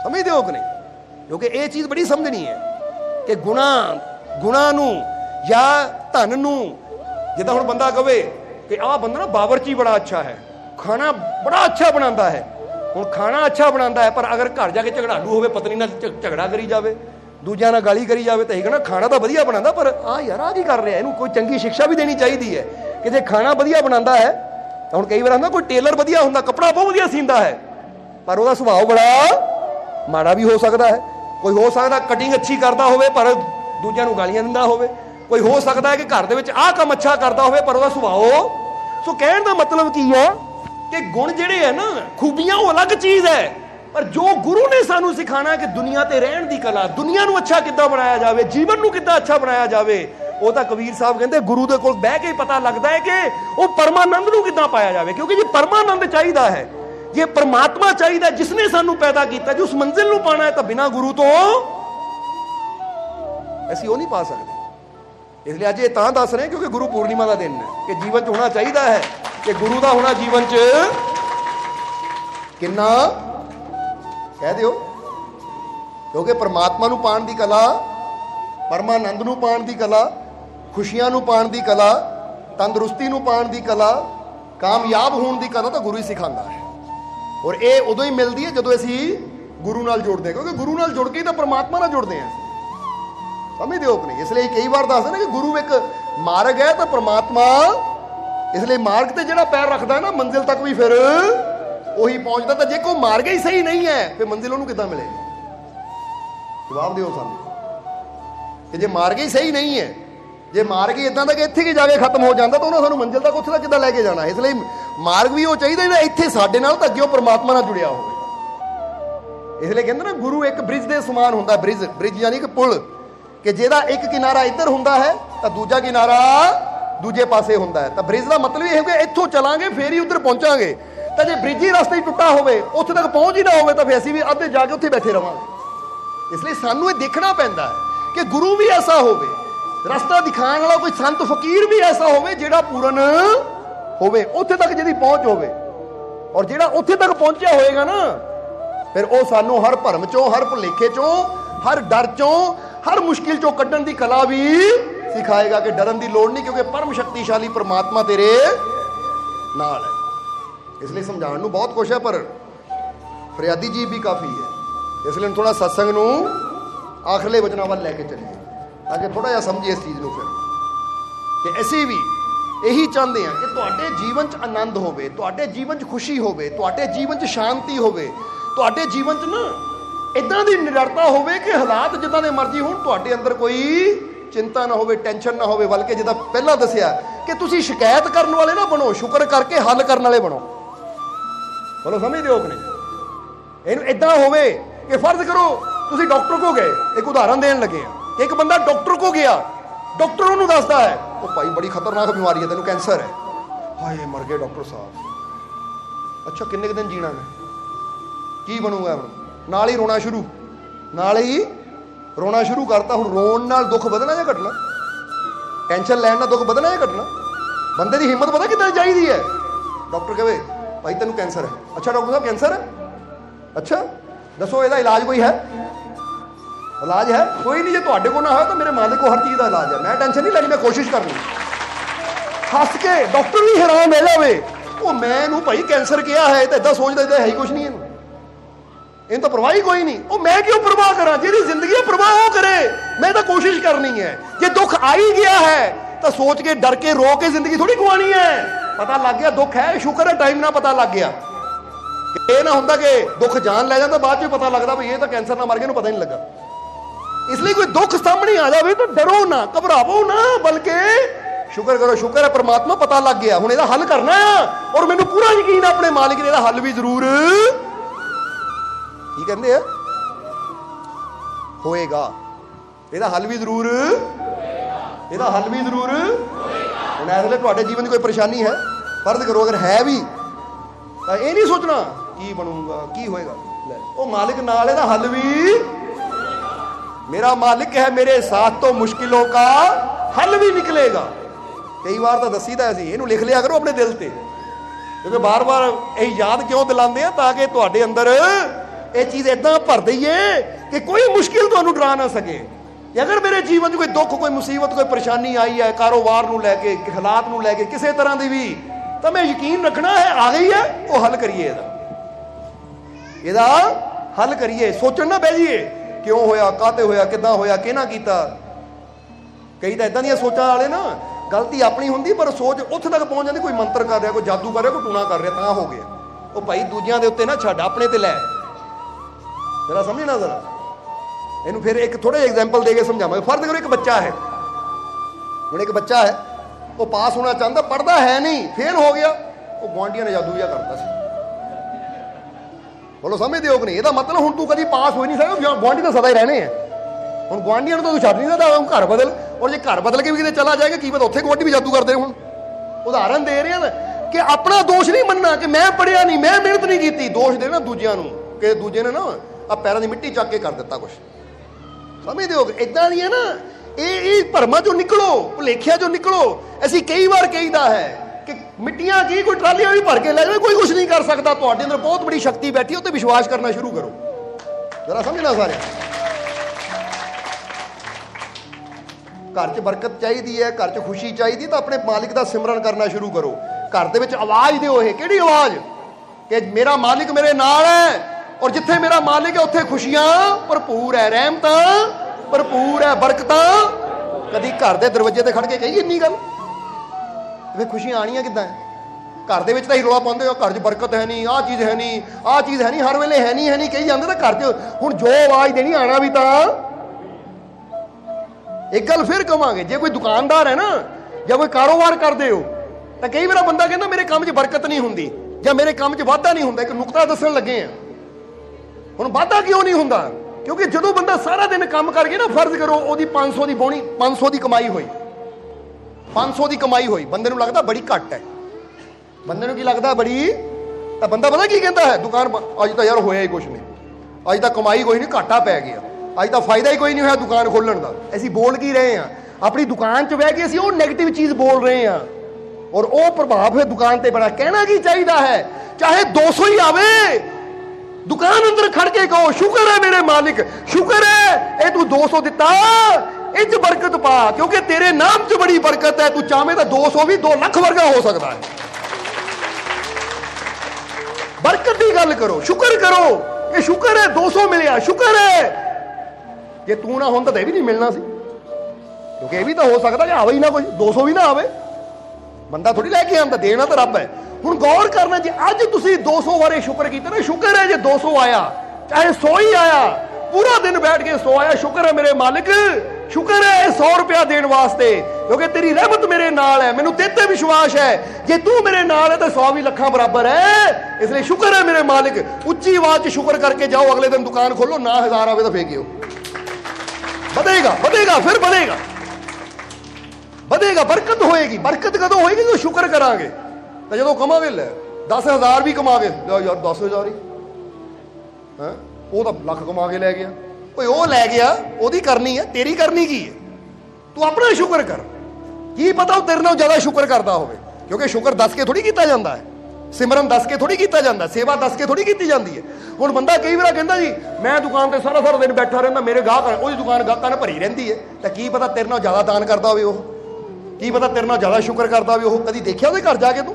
ਸਮਝਦੇ ਹੋ ਕਿ ਨਹੀਂ? ਕਿਉਂਕਿ ਇਹ ਚੀਜ਼ ਬੜੀ ਸਮਝਣੀ ਹੈ ਕਿ ਗੁਣਾ ਗੁਣਾ ਨੂੰ ਜਾਂ ਧਨ ਨੂੰ, ਜਿੱਦਾਂ ਹੁਣ ਬੰਦਾ ਕਵੇ ਕਿ ਆਹ ਬੰਦਾ ਨਾ ਬਾਵਰਚੀ ਬੜਾ ਅੱਛਾ ਹੈ। ਖਾਣਾ ਬੜਾ ਅੱਛਾ ਬਣਾਉਂਦਾ ਹੈ। ਹੁਣ ਖਾਣਾ ਅੱਛਾ ਬਣਾਉਂਦਾ ਹੈ, ਪਰ ਅਗਰ ਘਰ ਜਾ ਕੇ ਝਗੜਾਲੂ ਹੋਵੇ, ਪਤਨੀ ਨਾਲ ਝਗੜਾ ਕਰੀ ਜਾਵੇ, ਦੂਜਿਆਂ ਨਾਲ ਗਾਲੀ ਕਰੀ ਜਾਵੇ, ਤਾਂ ਇਹ ਕਹਣਾ ਖਾਣਾ ਤਾਂ ਵਧੀਆ ਬਣਾਉਂਦਾ, ਪਰ ਆ ਯਾਰ ਆ ਕੀ ਕਰ ਰਿਹਾ? ਇਹਨੂੰ ਕੋਈ ਚੰਗੀ ਸਿੱਖਿਆ ਵੀ ਦੇਣੀ ਚਾਹੀਦੀ ਹੈ ਕਿ ਜੇ ਖਾਣਾ ਵਧੀਆ ਬਣਾਉਂਦਾ ਹੈ ਹੁਣ ਕਈ ਵਾਰ ਹੁੰਦਾ ਕੋਈ ਟੇਲਰ ਵਧੀਆ ਹੁੰਦਾ, ਕੱਪੜਾ ਬਹੁਤ ਵਧੀਆ ਸੀਂਦਾ ਹੈ। ਪਰ ਉਹਦਾ ਸੁਭਾਅ ਬੜਾ ਮਾੜਾ ਵੀ ਹੋ ਸਕਦਾ ਹੈ। ਕੋਈ ਹੋ ਸਕਦਾ ਕਟਿੰਗ ਅੱਛੀ ਕਰਦਾ ਹੋਵੇ, ਪਰ ਦੂਜਿਆਂ ਨੂੰ ਗਾਲੀਆਂ ਦਿੰਦਾ ਹੋਵੇ। ਕੋਈ ਹੋ ਸਕਦਾ ਹੈ ਕਿ ਘਰ ਦੇ ਵਿੱਚ ਆਹ ਕੰਮ ਅੱਛਾ ਕਰਦਾ ਹੋਵੇ, ਪਰ ਉਹਦਾ ਸੁਭਾਅ ਸੋ ਕਹਿਣ ਦਾ ਮਤਲਬ ਕੀ ਹੈ ਕਿ ਗੁਣ ਜਿਹੜੇ ਹੈ ਨਾ, ਖੂਬੀਆਂ ਉਹ ਅਲੱਗ ਚੀਜ਼ ਹੈ। ਪਰ ਜੋ ਗੁਰੂ ਨੇ ਸਾਨੂੰ ਸਿਖਾਣਾ ਕਿ ਦੁਨੀਆ ਤੇ ਰਹਿਣ ਦੀ ਕਲਾ, ਦੁਨੀਆ ਨੂੰ ਅੱਛਾ ਕਿੱਦਾਂ ਬਣਾਇਆ ਜਾਵੇ, ਜੀਵਨ ਨੂੰ ਕਿੱਦਾਂ ਅੱਛਾ ਬਣਾਇਆ ਜਾਵੇ ਉਹ ਤਾਂ ਕਬੀਰ ਸਾਹਿਬ ਕਹਿੰਦੇ ਗੁਰੂ ਦੇ ਕੋਲ ਬਹਿ ਕੇ ਪਤਾ ਲੱਗਦਾ ਹੈ ਕਿ ਉਹ ਪਰਮਾਨੰਦ ਨੂੰ ਕਿੱਦਾਂ ਪਾਇਆ ਜਾਵੇ, ਕਿਉਂਕਿ ਜੇ ਪਰਮਾਨੰਦ ਚਾਹੀਦਾ ਹੈ। ਜੇ ਪਰਮਾਤਮਾ ਚਾਹੀਦਾ ਜਿਸ ਨੇ ਸਾਨੂੰ ਪੈਦਾ ਕੀਤਾ, ਜੇ ਉਸ ਮੰਜ਼ਿਲ ਨੂੰ ਪਾਣਾ ਹੈ ਤਾਂ ਬਿਨਾਂ ਗੁਰੂ ਤੋਂ ਅਸੀਂ ਉਹ ਨਹੀਂ ਪਾ ਸਕਦੇ। ਇਸ ਲਈ ਅੱਜ ਇਹ ਤਾਂ ਦੱਸ ਰਹੇ ਕਿਉਂਕਿ ਗੁਰੂ ਪੂਰਨਿਮਾ ਦਾ ਦਿਨ ਹੈ ਕਿ ਜੀਵਨ 'ਚ ਹੋਣਾ ਚਾਹੀਦਾ ਹੈ। ਕਿ ਗੁਰੂ ਦਾ ਹੋਣਾ ਜੀਵਨ 'ਚ ਕਿੰਨਾ ਕਹਿ ਦਿਓ। ਕਿਉਂਕਿ ਪਰਮਾਤਮਾ ਨੂੰ ਪਾਣ ਦੀ ਕਲਾ, ਪਰਮਾਨੰਦ ਨੂੰ ਪਾਣ ਦੀ ਕਲਾ ਖੁਸ਼ੀਆਂ ਨੂੰ ਪਾਣ ਦੀ ਕਲਾ, ਤੰਦਰੁਸਤੀ ਨੂੰ ਪਾਣ ਦੀ ਕਲਾ, ਕਾਮਯਾਬ ਹੋਣ ਦੀ ਕਲਾ ਤਾਂ ਗੁਰੂ ਹੀ ਸਿਖਾਉਂਦਾ ਹੈ। ਔਰ ਇਹ ਉਦੋਂ ਹੀ ਮਿਲਦੀ ਹੈ ਜਦੋਂ ਅਸੀਂ ਗੁਰੂ ਨਾਲ ਜੁੜਦੇ ਹਾਂ। ਕਿਉਂਕਿ ਗੁਰੂ ਨਾਲ ਜੁੜ ਕੇ ਤਾਂ ਪਰਮਾਤਮਾ ਨਾਲ ਜੁੜਦੇ ਹਾਂ ਸਮਝਦੇ ਹੋ ਕਿ ਨਹੀਂ? ਇਸ ਲਈ ਕਈ ਵਾਰ ਦੱਸਦੇ ਨੇ ਕਿ ਗੁਰੂ ਇੱਕ ਮਾਰਗ ਹੈ ਤਾਂ ਪਰਮਾਤਮਾ ਇਸ ਲਈ ਮਾਰਗ ਤੇ ਜਿਹੜਾ ਪੈਰ ਰੱਖਦਾ ਨਾ, ਮੰਜ਼ਿਲ ਤੱਕ ਵੀ ਫਿਰ ਉਹੀ ਪਹੁੰਚਦਾ। ਤਾਂ ਜੇ ਕੋਈ ਮਾਰਗ ਹੀ ਸਹੀ ਨਹੀਂ ਹੈ, ਫਿਰ ਮੰਜ਼ਿਲ ਉਹਨੂੰ ਕਿੱਦਾਂ ਮਿਲੇਗੀ? ਜਵਾਬ ਦਿਓ ਸਾਨੂੰ। ਕਿ ਜੇ ਮਾਰਗ ਹੀ ਸਹੀ ਨਹੀਂ ਹੈ ਜੇ ਮਾਰਗ ਹੀ ਇਦਾਂ ਦਾ ਕਿ ਇੱਥੇ ਕਿ ਜਾ ਕੇ ਖਤਮ ਹੋ ਜਾਂਦਾ, ਤਾਂ ਉਹਨਾਂ ਸਾਨੂੰ ਮੰਜ਼ਿਲ ਤੱਕ ਉੱਥੇ ਤੱਕ ਕਿੱਦਾਂ ਲੈ ਕੇ ਜਾਣਾ? ਇਸ ਲਈ ਮਾਰਗ ਵੀ ਉਹ ਚਾਹੀਦਾ ਜਿਹੜਾ ਇੱਥੇ ਸਾਡੇ ਨਾਲ ਤਾਂ ਅੱਗੇ ਉਹ ਪ੍ਰਮਾਤਮਾ ਨਾਲ ਜੁੜਿਆ ਹੋਵੇ। ਇਸ ਲਈ ਕਹਿੰਦੇ ਨਾ, ਗੁਰੂ ਇੱਕ ਬ੍ਰਿਜ ਦੇ ਸਮਾਨ ਹੁੰਦਾ, ਬ੍ਰਿਜ ਬ੍ਰਿਜ ਯਾਨੀ ਕਿ ਪੁਲ, ਕਿ ਜਿਹਦਾ ਇੱਕ ਕਿਨਾਰਾ ਇੱਧਰ ਹੁੰਦਾ ਹੈ, ਤਾਂ ਦੂਜਾ ਕਿਨਾਰਾ ਦੂਜੇ ਪਾਸੇ ਹੁੰਦਾ ਹੈ। ਤਾਂ ਬ੍ਰਿਜ ਦਾ ਮਤਲਬ ਇਹ ਹੈ ਕਿ ਇੱਥੋਂ ਚਲਾਂਗੇ, ਫੇਰ ਹੀ ਉੱਧਰ ਪਹੁੰਚਾਂਗੇ। ਤਾਂ ਜੇ ਬ੍ਰਿਜ ਹੀ ਰਸਤੇ ਟੁੱਟਾ ਹੋਵੇ, ਉੱਥੇ ਤੱਕ ਪਹੁੰਚ ਹੀ ਨਾ ਹੋਵੇ, ਤਾਂ ਫੇਰ ਅਸੀਂ ਵੀ ਅੱਧੇ ਜਾ ਕੇ ਉੱਥੇ ਬੈਠੇ ਰਵਾਂਗੇ। ਇਸ ਲਈ ਸਾਨੂੰ ਇਹ ਦੇਖਣਾ ਪੈਂਦਾ ਹੈ ਕਿ ਗੁਰੂ ਵੀ ਐਸਾ ਹੋਵੇ ਰਸਤਾ ਦਿਖਾਉਣ ਵਾਲਾ ਕੋਈ ਸੰਤ ਫਕੀਰ ਵੀ ਐਸਾ ਹੋਵੇ ਜਿਹੜਾ ਪੂਰਨ ਹੋਵੇ, ਉੱਥੇ ਤੱਕ ਜਿਹਦੀ ਪਹੁੰਚ ਹੋਵੇ। ਔਰ ਜਿਹੜਾ ਉੱਥੇ ਤੱਕ ਪਹੁੰਚਿਆ ਹੋਏਗਾ ਨਾ, ਫਿਰ ਉਹ ਸਾਨੂੰ ਹਰ ਭਰਮ ਚੋਂ, ਹਰ ਭੁਲੇਖੇ ਚੋਂ, ਹਰ ਡਰ ਚੋਂ, ਹਰ ਮੁਸ਼ਕਿਲ ਚੋਂ ਕੱਢਣ ਦੀ ਕਲਾ ਵੀ ਸਿਖਾਏਗਾ ਕਿ ਡਰਨ ਦੀ ਲੋੜ ਨਹੀਂ, ਕਿਉਂਕਿ ਪਰਮ ਸ਼ਕਤੀਸ਼ਾਲੀ ਪ੍ਰਮਾਤਮਾ ਤੇਰੇ ਨਾਲ ਹੈ। ਇਸ ਲਈ ਸਮਝਾਉਣ ਨੂੰ ਬਹੁਤ ਕੁਛ ਹੈ, ਪਰ ਫਰਿਆਦੀ ਜੀ ਵੀ ਕਾਫੀ ਹੈ। ਇਸ ਲਈ ਥੋੜਾ ਸਤਸੰਗ ਨੂੰ ਆਖਰਲੇ ਵਚਨਾਂ ਵੱਲ ਲੈ ਕੇ ਚੱਲੀਏ। ਤਾਂ ਕਿ ਥੋੜਾ ਜਿਹਾ ਸਮਝੇ ਇਸ ਚੀਜ਼ ਨੂੰ ਫਿਰ। ਕਿ ਅਸੀਂ ਵੀ ਇਹੀ ਚਾਹੁੰਦੇ ਹਾਂ ਕਿ ਤੁਹਾਡੇ ਜੀਵਨ 'ਚ ਆਨੰਦ ਹੋਵੇ, ਤੁਹਾਡੇ ਜੀਵਨ 'ਚ ਖੁਸ਼ੀ ਹੋਵੇ, ਤੁਹਾਡੇ ਜੀਵਨ 'ਚ ਸ਼ਾਂਤੀ ਹੋਵੇ, ਤੁਹਾਡੇ ਜੀਵਨ 'ਚ ਨਾ ਇਦਾਂ ਦੀ ਨਿਰਰਤਾ ਹੋਵੇ ਕਿ ਹਾਲਾਤ ਜਿੱਦਾਂ ਦੇ ਮਰਜ਼ੀ ਹੋਣ, ਤੁਹਾਡੇ ਅੰਦਰ ਕੋਈ ਚਿੰਤਾ ਨਾ ਹੋਵੇ, ਟੈਨਸ਼ਨ ਨਾ ਹੋਵੇ, ਬਲਕਿ ਜਿੱਦਾਂ ਪਹਿਲਾਂ ਦੱਸਿਆ ਕਿ ਤੁਸੀਂ ਸ਼ਿਕਾਇਤ ਕਰਨ ਵਾਲੇ ਨਾ ਬਣੋ, ਸ਼ੁਕਰ ਕਰਕੇ ਹੱਲ ਕਰਨ ਵਾਲੇ ਬਣੋ। ਬੋਲੋ, ਸਮਝਦੇ ਹੋ ਕਿ ਨਹੀਂ? ਇਹਨੂੰ ਇਦਾਂ ਹੋਵੇ ਕਿ ਫਰਜ਼ ਕਰੋ ਤੁਸੀਂ ਡਾਕਟਰ ਕੋ ਗਏ, ਇੱਕ ਉਦਾਹਰਨ ਦੇਣ ਲੱਗੇ ਆ। ਇੱਕ ਬੰਦਾ ਡਾਕਟਰ ਕੋ ਗਿਆ। ਡਾਕਟਰ ਉਹਨੂੰ ਦੱਸਦਾ ਹੈ, ਉਹ ਭਾਈ ਬੜੀ ਖਤਰਨਾਕ ਬਿਮਾਰੀ ਹੈ, ਤੈਨੂੰ ਕੈਂਸਰ ਹੈ। ਹਾਏ, ਮਰ ਗਏ ਡਾਕਟਰ ਸਾਹਿਬ। ਅੱਛਾ, ਕਿੰਨੇ ਕੁ ਦਿਨ ਜੀਣਾ ਮੈਂ? ਕੀ ਬਣੂਗਾ ਹੁਣ? ਨਾਲ ਹੀ ਰੋਣਾ ਸ਼ੁਰੂ। ਨਾਲ ਹੀ ਰੋਣਾ ਸ਼ੁਰੂ ਕਰਤਾ, ਹੁਣ ਰੋਣ ਨਾਲ ਦੁੱਖ ਵਧਣਾ ਜਾਂ ਘਟਣਾ? ਟੈਨਸ਼ਨ ਲੈਣ ਨਾਲ ਦੁੱਖ ਵਧਣਾ ਜਾਂ ਘਟਣਾ? ਬੰਦੇ ਦੀ ਹਿੰਮਤ ਪਤਾ ਕਿੱਦਾਂ ਚਾਹੀਦੀ ਹੈ? ਡਾਕਟਰ ਕਹੇ, ਭਾਈ ਤੈਨੂੰ ਕੈਂਸਰ ਹੈ। ਅੱਛਾ, ਡਾਕਟਰ ਸਾਹਿਬ, ਕੈਂਸਰ ਹੈ? ਅੱਛਾ, ਦੱਸੋ ਇਹਦਾ ਇਲਾਜ ਕੋਈ ਹੈ? ਇਲਾਜ ਹੈ, ਕੋਈ ਨਹੀਂ, ਜੇ ਤੁਹਾਡੇ ਕੋਲ ਨਾ ਹੋਇਆ ਤਾਂ ਮੇਰੇ ਮਾਲਿਕ ਕੋਲ ਹਰ ਚੀਜ਼ ਦਾ ਇਲਾਜ ਹੈ। ਮੈਂ ਟੈਨਸ਼ਨ ਨਹੀਂ ਲੈਣੀ, ਮੈਂ ਕੋਸ਼ਿਸ਼ ਕਰਨੀ। ਹੱਸ ਕੇ ਡਾਕਟਰ ਵੀ ਹੈਰਾਨ ਰਹਿ ਜਾਵੇ। ਉਹ ਮੈਂ ਨੂੰ ਭਾਈ ਕੈਂਸਰ ਕਿਹਾ ਹੈ ਤਾਂ ਇਦਾਂ ਸੋਚਦਾ ਇਦਾਂ ਹੈ ਹੀ ਕੁਝ ਨਹੀਂ ਇਹਨੂੰ। ਇਹਨੂੰ ਤਾਂ ਪਰਵਾਹ ਹੀ ਕੋਈ ਨਹੀਂ। ਉਹ ਮੈਂ ਕਿਉਂ ਪਰਵਾਹ ਕਰਾਂ? ਜਿਹਦੀ ਜ਼ਿੰਦਗੀ ਹੈ ਪਰਵਾਹ ਉਹ ਕਰੇ। ਮੈਂ ਤਾਂ ਕੋਸ਼ਿਸ਼ ਕਰਨੀ ਹੈ। ਜੇ ਦੁੱਖ ਆ ਹੀ ਗਿਆ ਹੈ, ਤਾਂ ਸੋਚ ਕੇ, ਡਰ ਕੇ, ਰੋ ਕੇ ਜ਼ਿੰਦਗੀ ਥੋੜੀ ਗਵਾਣੀ ਹੈ। ਪਤਾ ਲੱਗ ਗਿਆ ਦੁੱਖ ਹੈ, ਸ਼ੁਕਰ ਹੈ ਟਾਈਮ ਨਾਲ ਪਤਾ ਲੱਗ ਗਿਆ। ਇਹ ਨਾ ਹੁੰਦਾ ਕਿ ਦੁੱਖ ਜਾਨ ਲੈ ਜਾਂਦਾ, ਬਾਅਦ ਚ ਪਤਾ ਲੱਗਦਾ ਵੀ ਇਹ ਤਾਂ ਕੈਂਸਰ ਨਾਲ ਮਰ ਗਿਆ ਨੂੰ ਪਤਾ ਹੀ ਨਹੀਂ ਲੱਗਾ। ਇਸ ਲਈ ਕੋਈ ਦੁੱਖ ਸਾਹਮਣੇ ਆ ਜਾਵੇ ਤਾਂ ਡਰੋ ਨਾ, ਘਬਰਾਵੋ ਨਾ, ਬਲਕਿ ਸ਼ੁਕਰ ਕਰੋ, ਸ਼ੁਕਰ ਹੈ ਪ੍ਰਮਾਤਮਾ ਪਤਾ ਲੱਗ ਗਿਆ। ਹੁਣ ਇਹਦਾ ਹੱਲ ਕਰਨਾ ਆ ਔਰ ਮੈਨੂੰ ਪੂਰਾ ਯਕੀਨ ਆਪਣੇ ਮਾਲਿਕ ਨੇ ਇਹਦਾ ਹੱਲ ਵੀ ਜ਼ਰੂਰ। ਕੀ ਕਹਿੰਦੇ ਆ? ਹੋਏਗਾ। ਇਹਦਾ ਹੱਲ ਵੀ ਜ਼ਰੂਰ। ਇਹਦਾ ਹੱਲ ਵੀ ਜ਼ਰੂਰ। ਹੁਣ ਇਸ ਤੁਹਾਡੇ ਜੀਵਨ 'ਚ ਕੋਈ ਪਰੇਸ਼ਾਨੀ ਹੈ ਫਰਜ਼ ਕਰੋ, ਅਗਰ ਹੈ ਵੀ, ਤਾਂ ਇਹ ਨਹੀਂ ਸੋਚਣਾ ਕੀ ਬਣੂਗਾ, ਕੀ ਹੋਏਗਾ। ਉਹ ਮਾਲਿਕ ਨਾਲ ਇਹਦਾ ਹੱਲ ਵੀ मेरा मालिक है मेरे साथ तो मुश्किलों का हल भी निकलेगा ਕਈ ਵਾਰ ਤਾਂ ਦੱਸੀਦਾ ਅਸੀਂ ਇਹਨੂੰ ਲਿਖ ਲਿਆ ਕਰੋ ਆਪਣੇ ਦਿਲ ਤੇ ਕਿਉਂਕਿ ਬਾਰ-ਬਾਰ ਇਹ ਯਾਦ ਕਿਉਂ ਦਿਲਾਉਂਦੇ ਆ ਤਾਂ ਕਿ ਤੁਹਾਡੇ ਅੰਦਰ ਇਹ ਚੀਜ਼ ਇਦਾਂ ਭਰ ਦਈਏ ਕਿ ਕੋਈ ਮੁਸ਼ਕਿਲ ਤੁਹਾਨੂੰ ਡਰਾ ਨਾ ਸਕੇ ਜੇ ਅਗਰ ਮੇਰੇ ਜੀਵਨ 'ਚ ਕੋਈ ਦੁੱਖ ਕੋਈ ਮੁਸੀਬਤ ਕੋਈ ਪਰੇਸ਼ਾਨੀ ਆਈ ਹੈ ਕਾਰੋਬਾਰ ਨੂੰ ਲੈ ਕੇ ਹਾਲਾਤ ਨੂੰ ਲੈ ਕੇ ਕਿਸੇ ਤਰ੍ਹਾਂ ਦੀ ਵੀ ਤਾਂ ਮੈਂ ਯਕੀਨ ਰੱਖਣਾ ਹੈ ਆ ਗਈ ਹੈ ਉਹ ਹੱਲ ਕਰੀਏ ਇਹਦਾ ਇਹਦਾ ਹੱਲ ਕਰੀਏ ਸੋਚਣ ਨਾ ਬਹਿ ਜਾਈਏ ਕਿਉਂ ਹੋਇਆ ਕਾਤੇ ਹੋਇਆ, ਕਿੱਦਾਂ ਹੋਇਆ, ਕਿਹਨਾਂ ਕੀਤਾ? ਕਈ ਤਾਂ ਇਦਾਂ ਦੀਆਂ ਸੋਚਾਂ ਵਾਲੇ ਨਾ, ਗਲਤੀ ਆਪਣੀ ਹੁੰਦੀ, ਪਰ ਸੋਚ ਉੱਥੇ ਤੱਕ ਪਹੁੰਚ ਜਾਂਦੀ, ਕੋਈ ਮੰਤਰ ਕਰ ਰਿਹਾ, ਕੋਈ ਜਾਦੂ ਕਰ ਰਿਹਾ, ਕੋਈ ਟੂਣਾ ਕਰ ਰਿਹਾ, ਤਾਂ ਹੋ ਗਿਆ। ਉਹ ਭਾਈ ਦੂਜਿਆਂ ਦੇ ਉੱਤੇ ਨਾ ਛੱਡ, ਆਪਣੇ ਤੇ ਲੈ। ਜਰਾ ਸਮਝਣਾ ਜ਼ਰਾ। ਇਹਨੂੰ ਫਿਰ ਇੱਕ ਥੋੜਾ ਜਿਹਾ ਐਗਜ਼ਾਮਪਲ ਦੇ ਕੇ ਸਮਝਾਵਾਂਗੇ। ਫਰਜ਼ ਕਰੋ ਇੱਕ ਬੱਚਾ ਹੈ। ਹੁਣ ਇੱਕ ਬੱਚਾ ਹੈ, ਉਹ ਪਾਸ ਹੋਣਾ ਚਾਹੁੰਦਾ ਪੜਦਾ ਹੈ ਨਹੀਂ, ਫੇਲ ਹੋ ਗਿਆ। ਉਹ ਗੁਆਂਢੀਆਂ ਨੇ ਜਾਦੂ ਜਿਹਾ ਕਰਤਾ ਸੀ। ਬੋਲੋ ਸਮਝਦੇ ਹੋ ਕਿ ਨਹੀਂ? ਇਹਦਾ ਮਤਲਬ ਹੁਣ ਤੂੰ ਕਦੀ ਪਾਸ ਹੋ ਨਹੀਂ ਸਕਦਾ ਗੁਆਂਢੀ ਤਾਂ ਸਦਾ ਹੀ ਰਹਿਣੇ ਆ। ਹੁਣ ਗੁਆਂਢੀਆਂ ਨੂੰ ਤਾਂ ਤੂੰ ਛੱਡ ਨਹੀਂ ਸਕਦਾ, ਹੁਣ ਘਰ ਬਦਲ ਔਰ ਜੇ ਘਰ ਬਦਲ ਕੇ ਵੀ ਕਿਤੇ ਚਲਾ ਜਾਏਗਾ, ਕੀ ਪਤਾ ਉੱਥੇ ਗੁਆਂਢੀ ਵੀ ਜਾਦੂ ਕਰਦੇ ਹੁਣ। ਉਦਾਹਰਨ ਦੇ ਰਿਹਾ ਆ ਕਿ ਆਪਣਾ ਦੋਸ਼ ਨਹੀਂ ਮੰਨਣਾ ਕਿ ਮੈਂ ਪੜਿਆ ਨਹੀਂ, ਮੈਂ ਮਿਹਨਤ ਨਹੀਂ ਕੀਤੀ। ਦੋਸ਼ ਦੇਣਾ ਦੂਜਿਆਂ ਨੂੰ, ਕਿ ਦੂਜੇ ਨੇ ਨਾ ਆ ਪੈਰਾਂ ਦੀ ਮਿੱਟੀ ਚੱਕ ਕੇ ਕਰ ਦਿੱਤਾ ਕੁਛ। ਸਮਝਦੇ ਹੋ ਇਦਾਂ ਹੈ ਨਾ, ਇਹ ਇਹ ਭਰਮਾਂ ਚੋਂ ਨਿਕਲੋ, ਭੁਲੇਖਿਆ ਚੋਂ ਨਿਕਲੋ। ਅਸੀਂ ਕਈ ਵਾਰ ਕਹੀਦਾ ਹੈ ਕਿ ਮਿੱਟੀਆਂ ਕੀ ਕੋਈ ਟਰਾਲੀਆਂ ਵੀ ਭਰ ਕੇ ਲੈ ਜਾਵੇ, ਕੋਈ ਕੁਝ ਨਹੀਂ ਕਰ ਸਕਦਾ। ਤੁਹਾਡੇ ਅੰਦਰ ਬਹੁਤ ਬੜੀ ਸ਼ਕਤੀ ਬੈਠੀ, ਉਹ ਤੇ ਵਿਸ਼ਵਾਸ ਕਰਨਾ ਸ਼ੁਰੂ ਕਰੋ। ਜਰਾ ਸਮਝਣਾ ਸਾਰੇ ਘਰ 'ਚ ਬਰਕਤ ਚਾਹੀਦੀ ਹੈ, ਘਰ 'ਚ ਖੁਸ਼ੀ ਚਾਹੀਦੀ, ਤਾਂ ਆਪਣੇ ਮਾਲਿਕ ਦਾ ਸਿਮਰਨ ਕਰਨਾ ਸ਼ੁਰੂ ਕਰੋ। ਘਰ ਦੇ ਵਿੱਚ ਆਵਾਜ਼ ਦਿਓ ਇਹ, ਕਿਹੜੀ ਆਵਾਜ਼? ਕਿ ਮੇਰਾ ਮਾਲਿਕ ਮੇਰੇ ਨਾਲ ਹੈ, ਔਰ ਜਿੱਥੇ ਮੇਰਾ ਮਾਲਿਕ ਹੈ, ਉੱਥੇ ਖੁਸ਼ੀਆਂ, ਭਰਪੂਰ ਹੈ ਰਹਿਮਤਾਂ, ਭਰਪੂਰ ਹੈ ਬਰਕਤਾਂ। ਕਦੀ ਘਰ ਦੇ ਦਰਵਾਜ਼ੇ ਤੇ ਖੜ ਕੇ ਕਹੀ ਇੰਨੀ ਗੱਲ? ਫਿਰ ਖੁਸ਼ੀਆਂ ਆਣੀਆਂ ਕਿੱਦਾਂ? ਹੈ ਘਰ ਦੇ ਵਿੱਚ ਤਾਂ ਹੀ ਰੋਲਾ ਪਾਉਂਦੇ ਹੋ, ਘਰ 'ਚ ਬਰਕਤ ਹੈ ਨਹੀਂ, ਆਹ ਚੀਜ਼ ਹੈ ਨਹੀਂ, ਆਹ ਚੀਜ਼ ਹੈ ਨਹੀਂ, ਹਰ ਵੇਲੇ ਹੈ ਨਹੀਂ ਹੈ ਨਹੀਂ, ਕਹੀ ਜਾਂਦੇ ਨਾ ਘਰ 'ਚ ਹੁਣ ਜੋ ਆਵਾਜ਼ ਦੇਣੀ, ਆਣਾ ਵੀ ਤਾਂ। ਇੱਕ ਗੱਲ ਫਿਰ ਕਵਾਂਗੇ, ਜੇ ਕੋਈ ਦੁਕਾਨਦਾਰ ਹੈ ਨਾ, ਜਾਂ ਕੋਈ ਕਾਰੋਬਾਰ ਕਰਦੇ ਹੋ, ਤਾਂ ਕਈ ਵਾਰ ਬੰਦਾ ਕਹਿੰਦਾ, ਮੇਰੇ ਕੰਮ 'ਚ ਬਰਕਤ ਨਹੀਂ ਹੁੰਦੀ, ਜਾਂ ਮੇਰੇ ਕੰਮ 'ਚ ਵਾਧਾ ਨਹੀਂ ਹੁੰਦਾ, ਇੱਕ ਨੁਕਤਾ ਦੱਸਣ ਲੱਗੇ ਆ ਹੁਣ ਵਾਧਾ ਕਿਉਂ ਨਹੀਂ ਹੁੰਦਾ? ਕਿਉਂਕਿ ਜਦੋਂ ਬੰਦਾ ਸਾਰਾ ਦਿਨ ਕੰਮ ਕਰਕੇ ਨਾ ਫਰਜ਼ ਕਰੋ, ਉਹਦੀ 500 ਦੀ ਬੋਣੀ 500 ਦੀ ਕਮਾਈ ਹੋਈ 500 ਦੀ ਕਮਾਈ ਹੋਈ, ਬੰਦੇ ਨੂੰ ਲੱਗਦਾ ਬੜੀ ਘੱਟ ਹੈ। ਬੰਦੇ ਨੂੰ ਕੀ ਲੱਗਦਾ ਬੜੀ, ਤਾਂ ਬੰਦਾ ਪਤਾ ਕੀ ਕਹਿੰਦਾ ਹੈ? ਦੁਕਾਨ ਅੱਜ ਤਾਂ ਯਾਰ ਹੋਇਆ ਹੀ ਕੁਛ ਨਹੀਂ। ਅੱਜ ਤਾਂ ਕਮਾਈ ਕੋਈ ਨਹੀਂ, ਘਾਟਾ ਪੈ ਗਿਆ। ਅੱਜ ਤਾਂ ਫਾਇਦਾ ਹੀ ਕੋਈ ਨਹੀਂ ਹੋਇਆ ਦੁਕਾਨ ਖੋਲਣ ਦਾ। ਅਸੀਂ ਬੋਲ ਕੀ ਰਹੇ ਹਾਂ? ਆਪਣੀ ਦੁਕਾਨ 'ਚ ਬਹਿ ਕੇ ਅਸੀਂ ਉਹ 네ਗੇਟਿਵ ਚੀਜ਼ ਬੋਲ ਰਹੇ ਹਾਂ। ਔਰ ਉਹ ਪ੍ਰਭਾਵ ਹੈ ਦੁਕਾਨ ਤੇ ਬੜਾ। ਕਹਿਣਾ ਕੀ ਚਾਹੀਦਾ ਹੈ? ਚਾਹੇ 200 ਹੀ ਆਵੇ। ਦੁਕਾਨ ਅੰਦਰ ਖੜ ਕੇ ਕਹੋ, ਸ਼ੁਕਰ ਹੈ ਮੇਰੇ ਮਾਲਿਕ, ਸ਼ੁਕਰ ਹੈ, ਇਹ ਤੂੰ 200 ਦਿੱਤਾ। ਇਹ 'ਚ ਬਰਕਤ ਪਾ, ਕਿਉਂਕਿ ਤੇਰੇ ਨਾਮ 'ਚ ਬੜੀ ਬਰਕਤ ਹੈ, ਤੂੰ ਚਾਹਵੇਂ ਤਾਂ 200 ਵੀ 2 ਲੱਖ ਵਰਗਾ ਹੋ ਸਕਦਾ ਹੈ। ਬਰਕਤ ਦੀ ਗੱਲ ਕਰੋ, ਸ਼ੁਕਰ ਕਰੋ ਇਹ ਸ਼ੁਕਰ ਹੈ 200 ਮਿਲਿਆ, ਸ਼ੁਕਰ ਹੈ। ਜੇ ਤੂੰ ਨਾ ਹੁੰਦਾ ਤਾਂ ਇਹ ਵੀ ਨਹੀਂ ਮਿਲਣਾ ਸੀ। ਕਿਉਂਕਿ ਇਹ ਵੀ ਤਾਂ ਹੋ ਸਕਦਾ ਕਿ ਆਵੇ ਹੀ ਨਾ ਕੁਝ 200 ਵੀ ਨਾ ਆਵੇ। ਬੰਦਾ ਥੋੜੀ ਲੈ ਕੇ ਆਂਦਾ ਦੇਣਾ ਤਾਂ ਰੱਬ ਹੈ। ਹੁਣ ਗੌਰ ਕਰਨਾ ਜੇ ਅੱਜ ਤੁਸੀਂ 200 ਵਾਰੇ ਸ਼ੁਕਰ ਕੀਤਾ ਨਾ, ਸ਼ੁਕਰ ਹੈ ਜੇ 200 ਆਇਆ, ਚਾਹੇ 100 ਹੀ ਆਇਆ, ਪੂਰਾ ਦਿਨ ਬੈਠ ਕੇ 100 ਆਇਆ, ਸ਼ੁਕਰ ਹੈ ਮੇਰੇ ਮਾਲਿਕ, ਸ਼ੁਕਰ ਹੈ 100 ਰੁਪਇਆ ਦੇਣ ਵਾਸਤੇ, ਕਿਉਂਕਿ ਤੇਰੀ ਰਹਿਮਤ ਮੇਰੇ ਨਾਲ ਹੈ, ਮੈਨੂੰ ਤੇਰੇ ਤੇ ਵਿਸ਼ਵਾਸ ਹੈ। ਜੇ ਤੂੰ ਮੇਰੇ ਨਾਲ ਹੈ ਤਾਂ 100 ਵੀ ਲੱਖਾਂ ਬਰਾਬਰ ਹੈ। ਇਸ ਲਈ ਸ਼ੁਕਰ ਹੈ ਮੇਰੇ ਮਾਲਿਕ, ਉੱਚੀ ਆਵਾਜ਼ 'ਚ ਸ਼ੁਕਰ ਕਰਕੇ ਜਾਓ, ਅਗਲੇ ਦਿਨ ਦੁਕਾਨ ਖੋਲੋ, ਨਾ ਹਜ਼ਾਰ ਆਵੇ ਤਾਂ ਫੇਕਿਓ ਵਧੇਗਾ ਵਧੇਗਾ, ਫਿਰ ਵਧੇਗਾ। ਵਧੇਗਾ, ਬਰਕਤ ਹੋਏਗੀ। ਬਰਕਤ ਕਦੋਂ ਹੋਏਗੀ? ਜਦੋਂ ਸ਼ੁਕਰ ਕਰਾਂਗੇ। ਤਾਂ ਜਦੋਂ ਕਮਾਵੇ ਲੈ। 10000 ਵੀ ਕਮਾਵੇ ਲਿਆ ਯਾਰ 10000 ਹੀ। ਹੈ? ਉਹ ਤਾਂ ਲੱਖ ਕਮਾ ਕੇ ਲੈ ਗਿਆ। ਓਏ, ਉਹ ਲੈ ਗਿਆ। ਉਹਦੀ ਕਰਨੀ ਹੈ। ਤੇਰੀ ਕਰਨੀ ਕੀ ਹੈ? ਤੂੰ ਆਪਣਾ ਸ਼ੁਕਰ ਕਰ। ਕੀ ਪਤਾ ਉਹ ਤੇਰੇ ਨਾਲ ਜ਼ਿਆਦਾ ਸ਼ੁਕਰ ਕਰਦਾ ਹੋਵੇ? ਕਿਉਂਕਿ ਸ਼ੁਕਰ ਦੱਸ ਕੇ ਥੋੜੀ ਕੀਤਾ ਜਾਂਦਾ ਹੈ। ਸਿਮਰਨ ਦੱਸ ਕੇ ਥੋੜੀ ਕੀਤਾ ਜਾਂਦਾ ਸੇਵਾ ਦੱਸ ਕੇ ਥੋੜੀ ਕੀਤੀ ਜਾਂਦੀ ਹੈ। ਹੁਣ ਬੰਦਾ ਕਈ ਵਾਰ ਕਹਿੰਦਾ ਜੀ, ਮੈਂ ਦੁਕਾਨ ਤੇ ਸਾਰਾ ਸਾਰਾ ਦਿਨ ਬੈਠਾ ਰਹਿੰਦਾ, ਮੇਰੇ ਗਾਹਕ ਉਹਦੀ ਦੁਕਾਨ ਗਾਹਕਾਂ ਨਾਲ ਭਰੀ ਰਹਿੰਦੀ ਹੈ। ਤਾਂ ਕੀ ਪਤਾ ਤੇਰੇ ਨਾਲ ਜ਼ਿਆਦਾ ਦਾਨ ਕਰਦਾ ਹੋਵੇ ਉਹ। ਕੀ ਪਤਾ ਤੇਰੇ ਨਾਲ ਜ਼ਿਆਦਾ ਸ਼ੁਕਰ ਕਰਦਾ ਵੀ ਉਹ ਕਦੀ ਦੇਖਿਆ ਉਹਦੇ ਘਰ ਜਾ ਕੇ ਤੂੰ?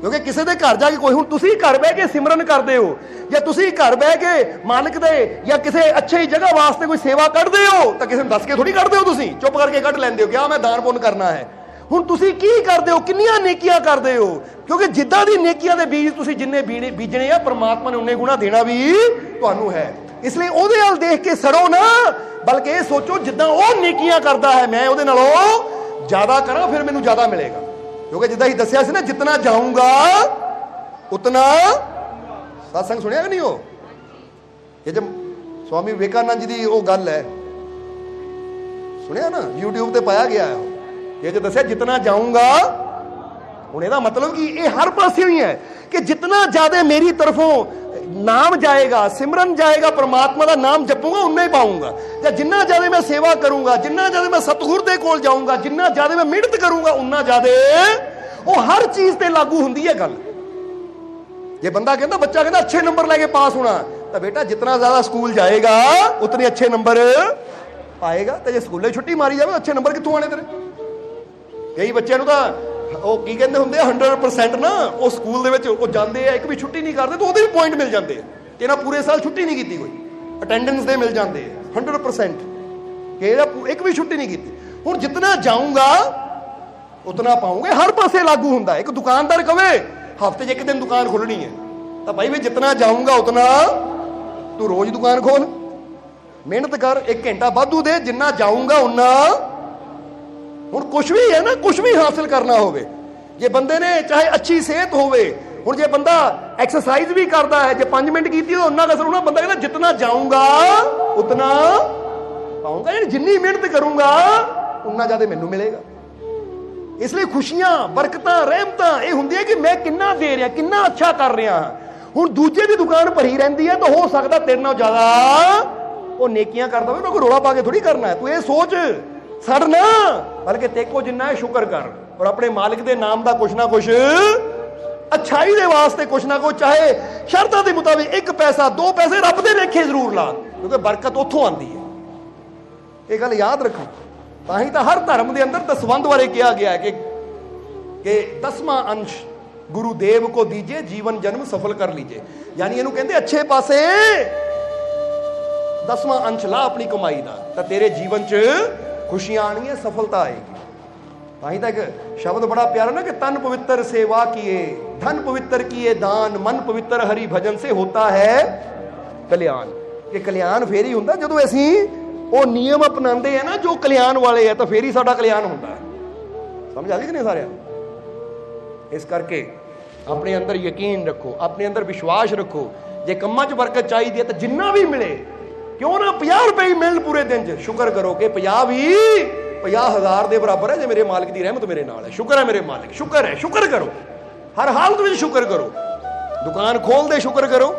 ਕਿਉਂਕਿ ਕਿਸੇ ਦੇ ਘਰ ਜਾ ਕੇ ਕੋਈ ਹੁਣ ਤੁਸੀਂ ਘਰ ਬਹਿ ਕੇ ਸਿਮਰਨ ਕਰਦੇ ਹੋ, ਜਾਂ ਤੁਸੀਂ ਘਰ ਬਹਿ ਕੇ ਮਾਲਕ ਦੇ ਜਾਂ ਕਿਸੇ ਅੱਛੀ ਜਗ੍ਹਾ ਵਾਸਤੇ ਕੋਈ ਸੇਵਾ ਕੱਢਦੇ ਹੋ, ਤਾਂ ਕਿਸੇ ਨੂੰ ਦੱਸ ਕੇ ਥੋੜੀ ਕੱਢਦੇ ਹੋ ਤੁਸੀਂ? ਚੁੱਪ ਕਰਕੇ ਕੱਢ ਲੈਂਦੇ ਹੋ ਕਿ ਆ ਮੈਂ ਦਾਨ ਪੁੰਨ ਕਰਨਾ ਹੈ। ਹੁਣ ਤੁਸੀਂ ਕੀ ਕਰਦੇ ਹੋ? ਕਿੰਨੀਆਂ ਨੇਕੀਆਂ ਕਰਦੇ ਹੋ? ਕਿਉਂਕਿ ਜਿੱਦਾਂ ਦੀ ਨੇਕੀਆਂ ਦੇ ਬੀਜ ਤੁਸੀਂ ਜਿੰਨੇ ਬੀਣੇ ਬੀਜਣੇ ਆ, ਪ੍ਰਮਾਤਮਾ ਨੇ ਉਨੇ ਗੁਣਾ ਦੇਣਾ ਵੀ ਤੁਹਾਨੂੰ ਹੈ। ਇਸ ਲਈ ਉਹਦੇ ਨਾਲ ਦੇਖ ਕੇ ਸੜੋ ਨਾ, ਬਲਕਿ ਇਹ ਸੋਚੋ ਜਿੱਦਾਂ ਉਹ ਨੇਕੀਆਂ ਕਰਦਾ ਹੈ, ਮੈਂ ਉਹਦੇ ਨਾਲੋਂ ਜ਼ਿਆਦਾ ਕਰਾਂ, ਫਿਰ ਮੈਨੂੰ ਜ਼ਿਆਦਾ ਮਿਲੇਗਾ। ਕਿਉਂਕਿ ਜਿੱਦਾਂ ਹੀ ਦੱਸਿਆ ਸੀ ਨਾ ਜਿੰਨਾ ਜਾਊਂਗਾ ਉਤਨਾ satsang ਸੁਣਿਆ ਕਿ ਨਹੀਂ ਉਹ? ਇਹ ਜਦ ਸਵਾਮੀ ਵਿਵੇਕਾਨੰਦ ਜੀ ਦੀ ਉਹ ਗੱਲ ਹੈ। ਸੁਣਿਆ ਨਾ, YouTube ਤੇ ਪਾਇਆ ਗਿਆ ਹੈ ਇਹ ਜੇ ਦੱਸਿਆ ਜਿੰਨਾ ਜਾਊਂਗਾ ਹੁਣ ਇਹਦਾ ਮਤਲਬ ਕਿ ਇਹ ਹਰ ਪਾਸੇ ਹੀ ਹੈ ਕਿ ਜਿੰਨਾ ਜ਼ਿਆਦਾ ਮੇਰੀ ਤਰਫੋਂ ਨਾਮ ਜਾਏਗਾ, ਸਿਮਰਨ ਜਾਏਗਾ, ਪ੍ਰਮਾਤਮਾ ਦਾ ਨਾਮ ਜਪੂੰਗਾ, ਉਨਾ ਹੀ ਪਾਉਂਗਾ ਜਾਂ ਜਿੰਨਾ ਜ਼ਿਆਦਾ ਮੈਂ ਸੇਵਾ ਕਰੂੰਗਾ, ਜਿੰਨਾ ਜ਼ਿਆਦਾ ਮੈਂ ਸਤਿਗੁਰ ਦੇ ਕੋਲ ਜਾਊਂਗਾ, ਜਿੰਨਾ ਜ਼ਿਆਦਾ ਮੈਂ ਮਿਹਨਤ ਕਰੂੰਗਾ, ਉਨਾ ਜ਼ਿਆਦਾ ਉਹ ਹਰ ਚੀਜ਼ ਤੇ ਲਾਗੂ ਹੁੰਦੀ ਹੈ ਗੱਲ। ਜੇ ਬੰਦਾ ਕਹਿੰਦਾ, ਬੱਚਾ ਕਹਿੰਦਾ, ਅੱਛੇ ਨੰਬਰ ਲੈ ਕੇ ਪਾਸ ਹੋਣਾ, ਤਾਂ ਬੇਟਾ ਜਿੰਨਾ ਜ਼ਿਆਦਾ ਸਕੂਲ ਜਾਏਗਾ, ਉਤਨੇ ਅੱਛੇ ਨੰਬਰ ਪਾਏਗਾ। ਤੇ ਜੇ ਸਕੂਲੇ ਛੁੱਟੀ ਮਾਰੀ ਜਾਵੇ ਅੱਛੇ ਨੰਬਰ ਕਿੱਥੋਂ ਆਣੇ ਤੇਰੇ? ਕਈ ਬੱਚਿਆਂ ਨੂੰ ਤਾਂ ਉਹ ਕੀ ਕਹਿੰਦੇ ਹੁੰਦੇ ਆ 100% ਨਾ, ਉਹ ਸਕੂਲ ਦੇ ਵਿੱਚ ਉਹ ਜਾਂਦੇ ਆ, ਇੱਕ ਵੀ ਛੁੱਟੀ ਨਹੀਂ ਕਰਦੇ ਤਾਂ ਉਹਦੇ ਵੀ ਪੁਆਇੰਟ ਮਿਲ ਜਾਂਦੇ ਆ। ਕਿ ਇਹਨਾਂ ਪੂਰੇ ਸਾਲ ਛੁੱਟੀ ਨਹੀਂ ਕੀਤੀ ਕੋਈ। ਅਟੈਂਡੈਂਸ ਦੇ ਮਿਲ ਜਾਂਦੇ ਆ 100% ਕਿ ਇਹਦਾ ਇੱਕ ਵੀ ਛੁੱਟੀ ਨਹੀਂ ਕੀਤੀ। ਹੁਣ ਜਿੰਨਾ ਜਾਊਂਗਾ, ਉਤਨਾ ਪਾਉਂਗੇ ਹਰ ਪਾਸੇ ਲਾਗੂ ਹੁੰਦਾ। ਇੱਕ ਦੁਕਾਨਦਾਰ ਕਵੇ, ਹਫ਼ਤੇ 'ਚ ਇੱਕ ਦਿਨ ਦੁਕਾਨ ਖੋਲਣੀ ਹੈ। ਤਾਂ ਭਾਈ ਵੀ ਜਿੰਨਾ ਜਾਊਂਗਾ, ਉਤਨਾ ਤੂੰ ਰੋਜ਼ ਦੁਕਾਨ ਖੋਲ। ਮਿਹਨਤ ਕਰ, ਇੱਕ ਘੰਟਾ ਵਾਧੂ ਦੇ, ਜਿੰਨਾ ਜਾਊਂਗਾ, ਉਨਾ ਹੁਣ ਕੁਝ ਵੀ ਹੈ ਨਾ ਕੁਝ ਵੀ ਹਾਸਲ ਕਰਨਾ ਹੋਵੇ। ਜੇ ਬੰਦੇ ਨੇ ਚਾਹੇ ਅੱਛੀ ਸਿਹਤ ਹੋਵੇ, ਹੁਣ ਜੇ ਬੰਦਾ ਐਕਸਰਸਾਈਜ਼ ਵੀ ਕਰਦਾ ਹੈ, ਜੇ 5 ਮਿੰਟ ਕੀਤੀ ਤਾਂ ਉਹਨਾਂ ਕਸਰ ਹੋਣਾ, ਬੰਦਾ ਕਹਿੰਦਾ ਜਿੰਨਾ ਜਾਊਂਗਾ, ਉਤਨਾ ਪਾਉਂਗਾ ਯਾਨੀ ਜਿੰਨੀ ਮਿਹਨਤ ਕਰੂੰਗਾ, ਉਨਾ ਜ਼ਿਆਦਾ ਮੈਨੂੰ ਮਿਲੇਗਾ। ਇਸ ਲਈ ਖੁਸ਼ੀਆਂ, ਬਰਕਤਾਂ, ਰਹਿਮਤਾਂ, ਇਹ ਹੁੰਦੀ ਹੈ ਕਿ ਮੈਂ ਕਿੰਨਾ ਦੇ ਰਿਹਾ, ਕਿੰਨਾ ਅੱਛਾ ਕਰ ਰਿਹਾ ਹੁਣ ਦੂਜੇ ਦੀ ਦੁਕਾਨ ਭਰੀ ਰਹਿੰਦੀ ਹੈ, ਤਾਂ ਹੋ ਸਕਦਾ ਤੇਰੇ ਨਾਲ ਜ਼ਿਆਦਾ ਉਹ ਨੇਕੀਆਂ ਕਰਦਾ ਹੋਵੇ, ਉਹਨਾਂ ਕੋਲ ਰੋਲਾ ਪਾ ਕੇ ਥੋੜੀ ਕਰਨਾ ਹੈ। ਤੂੰ ਇਹ ਸੋਚ ਸੜ ਬਲਕਿ ਤੇਕੋ ਜਿੰਨਾ ਹੈ ਸ਼ੁਕਰ ਕਰ। ਔਰ ਆਪਣੇ ਮਾਲਿਕ ਦੇ ਨਾਮ ਦਾ ਕੁਛ ਨਾ ਕੁਛ, ਅੱਛਾਈ ਦੇ ਵਾਸਤੇ ਕੁਛ ਨਾ ਕੁਛ, ਚਾਹੇ ਸ਼ਰਤਾਂ ਦੇ ਮੁਤਾਬਿਕ ਇੱਕ ਪੈਸਾ, ਦੋ ਪੈਸੇ ਰੱਬ ਦੇ ਲੇਖੇ ਜ਼ਰੂਰ ਲਾ। ਕਿਉਂਕਿ ਬਰਕਤ ਉੱਥੋਂ ਆਂਦੀ ਹੈ। ਇਹ ਗੱਲ ਯਾਦ ਰੱਖੋ। ਤਾਂ ਹੀ ਤਾਂ ਹਰ ਧਰਮ ਦੇ ਅੰਦਰ ਦਸਵੰਧ ਬਾਰੇ ਕਿਹਾ ਗਿਆ ਹੈ ਕਿ ਕਿ ਦਸਵਾਂ ਅੰਸ਼ ਗੁਰੂ ਦੇਵ ਕੋ ਦੀਜੇ, ਜੀਵਨ ਜਨਮ ਸਫਲ ਕਰ ਲੀਜੇ। ਯਾਨੀ ਇਹਨੂੰ ਕਹਿੰਦੇ ਅੱਛੇ ਪਾਸੇ, ਦਸਵਾਂ ਅੰਸ਼ ਲਾ ਆਪਣੀ ਕਮਾਈ ਦਾ। ਤਾਂ ਤੇਰੇ ਜੀਵਨ 'ਚ ਖੁਸ਼ੀਆਂ ਆਣਗੀਆਂ ਸਫਲਤਾ ਆਏਗੀ ਤਾਂ ਹੀ ਤਾਂ ਇੱਕ ਸ਼ਬਦ ਬੜਾ ਪਿਆਰਾ ਨਾ ਕਿ ਤਨ ਪਵਿੱਤਰ ਸੇਵਾ ਕੀਏ ਧਨ ਪਵਿੱਤਰ ਕੀਏ ਦਾਨ ਮਨ ਪਵਿੱਤਰ ਹਰੀ ਭਜਨ ਸੇ ਹੋਤਾ ਹੈ ਕਲਿਆਣ ਕਿ ਕਲਿਆਣ ਫੇਰ ਹੀ ਹੁੰਦਾ ਜਦੋਂ ਅਸੀਂ ਉਹ ਨਿਯਮ ਅਪਣਾਉਂਦੇ ਆ ਨਾ ਜੋ ਕਲਿਆਣ ਵਾਲੇ ਆ ਤਾਂ ਫੇਰ ਹੀ ਸਾਡਾ ਕਲਿਆਣ ਹੁੰਦਾ ਹੈ ਸਮਝ ਆ ਗਈ ਕਿ ਨਹੀਂ ਸਾਰਿਆਂ ਨੂੰ? ਇਸ ਕਰਕੇ ਆਪਣੇ ਅੰਦਰ ਯਕੀਨ ਰੱਖੋ ਆਪਣੇ ਅੰਦਰ ਵਿਸ਼ਵਾਸ ਰੱਖੋ ਜੇ ਕੰਮਾਂ 'ਚ ਬਰਕਤ ਚਾਹੀਦੀ ਹੈ ਤਾਂ ਜਿੰਨਾ ਵੀ ਮਿਲੇ ਕਿਉਂ ਨਾ 50 ਰੁਪਏ ਹੀ ਮਿਲਣ ਪੂਰੇ ਦਿਨ 'ਚ? ਸ਼ੁਕਰ ਕਰੋ ਕਿ 50 ਵੀ 50000 ਦੇ ਬਰਾਬਰ ਹੈ, ਜੇ ਮੇਰੇ ਮਾਲਕ ਦੀ ਰਹਿਮਤ ਮੇਰੇ ਨਾਲ ਹੈ। ਸ਼ੁਕਰ ਹੈ ਮੇਰੇ ਮਾਲਕ, ਸ਼ੁਕਰ ਹੈ, ਸ਼ੁਕਰ ਕਰੋ। ਹਰ ਹਾਲਤ ਵਿੱਚ ਸ਼ੁਕਰ ਕਰੋ। ਦੁਕਾਨ ਖੋਲਦੇ ਸ਼ੁਕਰ ਕਰੋ।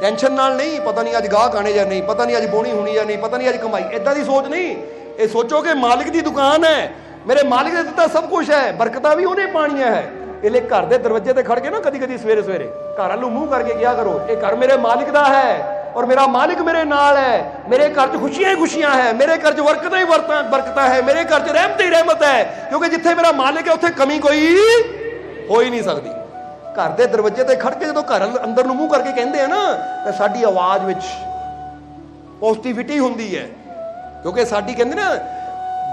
ਟੈਨਸ਼ਨ ਨਾਲ ਨਹੀਂ, ਪਤਾ ਨਹੀਂ ਅੱਜ ਗਾਹਕ ਆਣੇ ਜਾਂ ਨਹੀਂ, ਪਤਾ ਨਹੀਂ ਅੱਜ ਬੋਣੀ ਹੋਣੀ ਜਾਂ ਨਹੀਂ, ਪਤਾ ਨਹੀਂ ਅੱਜ ਕਮਾਈ। ਐਦਾਂ ਦੀ ਸੋਚ ਨਹੀਂ। ਇਹ ਸੋਚੋ ਕਿ ਮਾਲਿਕ ਦੀ ਦੁਕਾਨ ਹੈ। ਮੇਰੇ ਮਾਲਿਕ ਨੇ ਦਿੱਤਾ ਸਭ ਕੁਝ ਹੈ। ਬਰਕਤਾਂ ਵੀ ਉਹਨੇ ਪਾਣੀਆਂ ਹੈ। ਇਹ ਲਈ ਘਰ ਦੇ ਦਰਵਾਜ਼ੇ ਤੇ ਖੜ ਕੇ ਨਾ ਕਦੀ ਕਦੀ ਸਵੇਰੇ ਸਵੇਰੇ ਘਰ ਵੱਲ ਮੂੰਹ ਕਰਕੇ ਕਿਹਾ ਕਰੋ? ਇਹ ਘਰ ਮੇਰੇ ਮਾਲਿਕ ਦਾ ਹੈ। ਔਰ ਮੇਰਾ ਮਾਲਿਕ ਮੇਰੇ ਨਾਲ ਹੈ। ਮੇਰੇ ਘਰ 'ਚ ਖੁਸ਼ੀਆਂ ਹੀ ਖੁਸ਼ੀਆਂ ਹੈ। ਮੇਰੇ ਘਰ 'ਚ ਬਰਕਤਾਂ ਹੀ ਵਰਤਾਂ ਬਰਕਤਾਂ ਹੈ। ਮੇਰੇ ਘਰ 'ਚ ਰਹਿਮਤ ਹੀ ਰਹਿਮਤ ਹੈ। ਕਿਉਂਕਿ ਜਿੱਥੇ ਮੇਰਾ ਮਾਲਿਕ ਹੈ ਉੱਥੇ ਕਮੀ ਕੋਈ ਹੋ ਹੀ ਨਹੀਂ ਸਕਦੀ। ਘਰ ਦੇ ਦਰਵਾਜ਼ੇ ਤੇ ਖੜ ਕੇ ਜਦੋਂ ਘਰ ਅੰਦਰ ਨੂੰ ਮੂੰਹ ਕਰਕੇ ਕਹਿੰਦੇ ਆ ਨਾ ਤਾਂ ਸਾਡੀ ਆਵਾਜ਼ ਵਿੱਚ ਪੋਜ਼ਿਟਿਵਿਟੀ ਹੁੰਦੀ ਹੈ। ਕਿਉਂਕਿ ਸਾਡੀ ਕਹਿੰਦੇ ਨਾ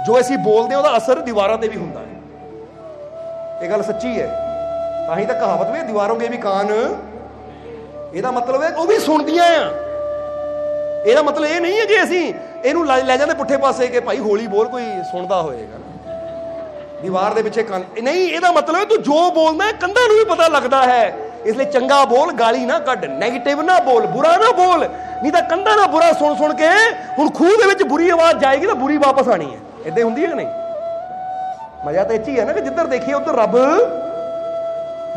ਜੋ ਅਸੀਂ ਬੋਲਦੇ ਹਾਂ ਉਹਦਾ ਅਸਰ ਦੀਵਾਰਾਂ ਤੇ ਵੀ ਹੁੰਦਾ ਹੈ। ਇਹ ਗੱਲ ਸੱਚੀ ਹੈ। ਤਾਂ ਹੀ ਤਾਂ ਕਹਾਵਤ ਵੀ ਹੈ, ਦੀਵਾਰੋਂ ਕੇ ਵੀ ਕਾਨ। ਇਹਦਾ ਮਤਲਬ ਹੈ ਉਹ ਵੀ ਸੁਣਦੀਆਂ ਆ। ਇਹਦਾ ਮਤਲਬ ਇਹ ਨਹੀਂ ਹੈ ਕਿ ਅਸੀਂ ਇਹਨੂੰ ਲੈ ਜਾਂਦੇ ਪੁੱਠੇ ਪਾਸੇ ਕਿ ਭਾਈ ਹੋਲੀ ਬੋਲ, ਕੋਈ ਸੁਣਦਾ ਹੋਏਗਾ। ਦੀਵਾਰ ਦੇ ਪਿੱਛੇ ਕੰਨ ਨਹੀਂ, ਇਹਦਾ ਮਤਲਬ ਤੂੰ ਜੋ ਬੋਲਦਾ ਕੰਧਾਂ ਨੂੰ ਵੀ ਪਤਾ ਲੱਗਦਾ ਹੈ। ਇਸ ਲਈ ਚੰਗਾ ਬੋਲ, ਗਾਲੀ ਨਾ ਕੱਢ 네ਗੇਟਿਵ ਨਾ ਬੋਲ, ਬੁਰਾ ਨਾ ਬੋਲ। ਨਹੀਂ ਤਾਂ ਕੰਧਾਂ ਦਾ ਬੁਰਾ ਸੁਣ ਸੁਣ ਕੇ ਹੁਣ ਖੂਹ ਦੇ ਵਿੱਚ ਬੁਰੀ ਆਵਾਜ਼ ਜਾਏਗੀ ਤਾਂ ਬੁਰੀ ਵਾਪਸ ਆਣੀ ਹੈ। ਇਦਾਂ ਹੁੰਦੀ ਹੈ ਕਿ ਨਹੀਂ? ਮਜ਼ਾ ਤਾਂ ਇੱਥੇ ਹੀ ਹੈ ਨਾ ਕਿ ਜਿੱਧਰ ਦੇਖੀਏ ਉਧਰ ਰੱਬ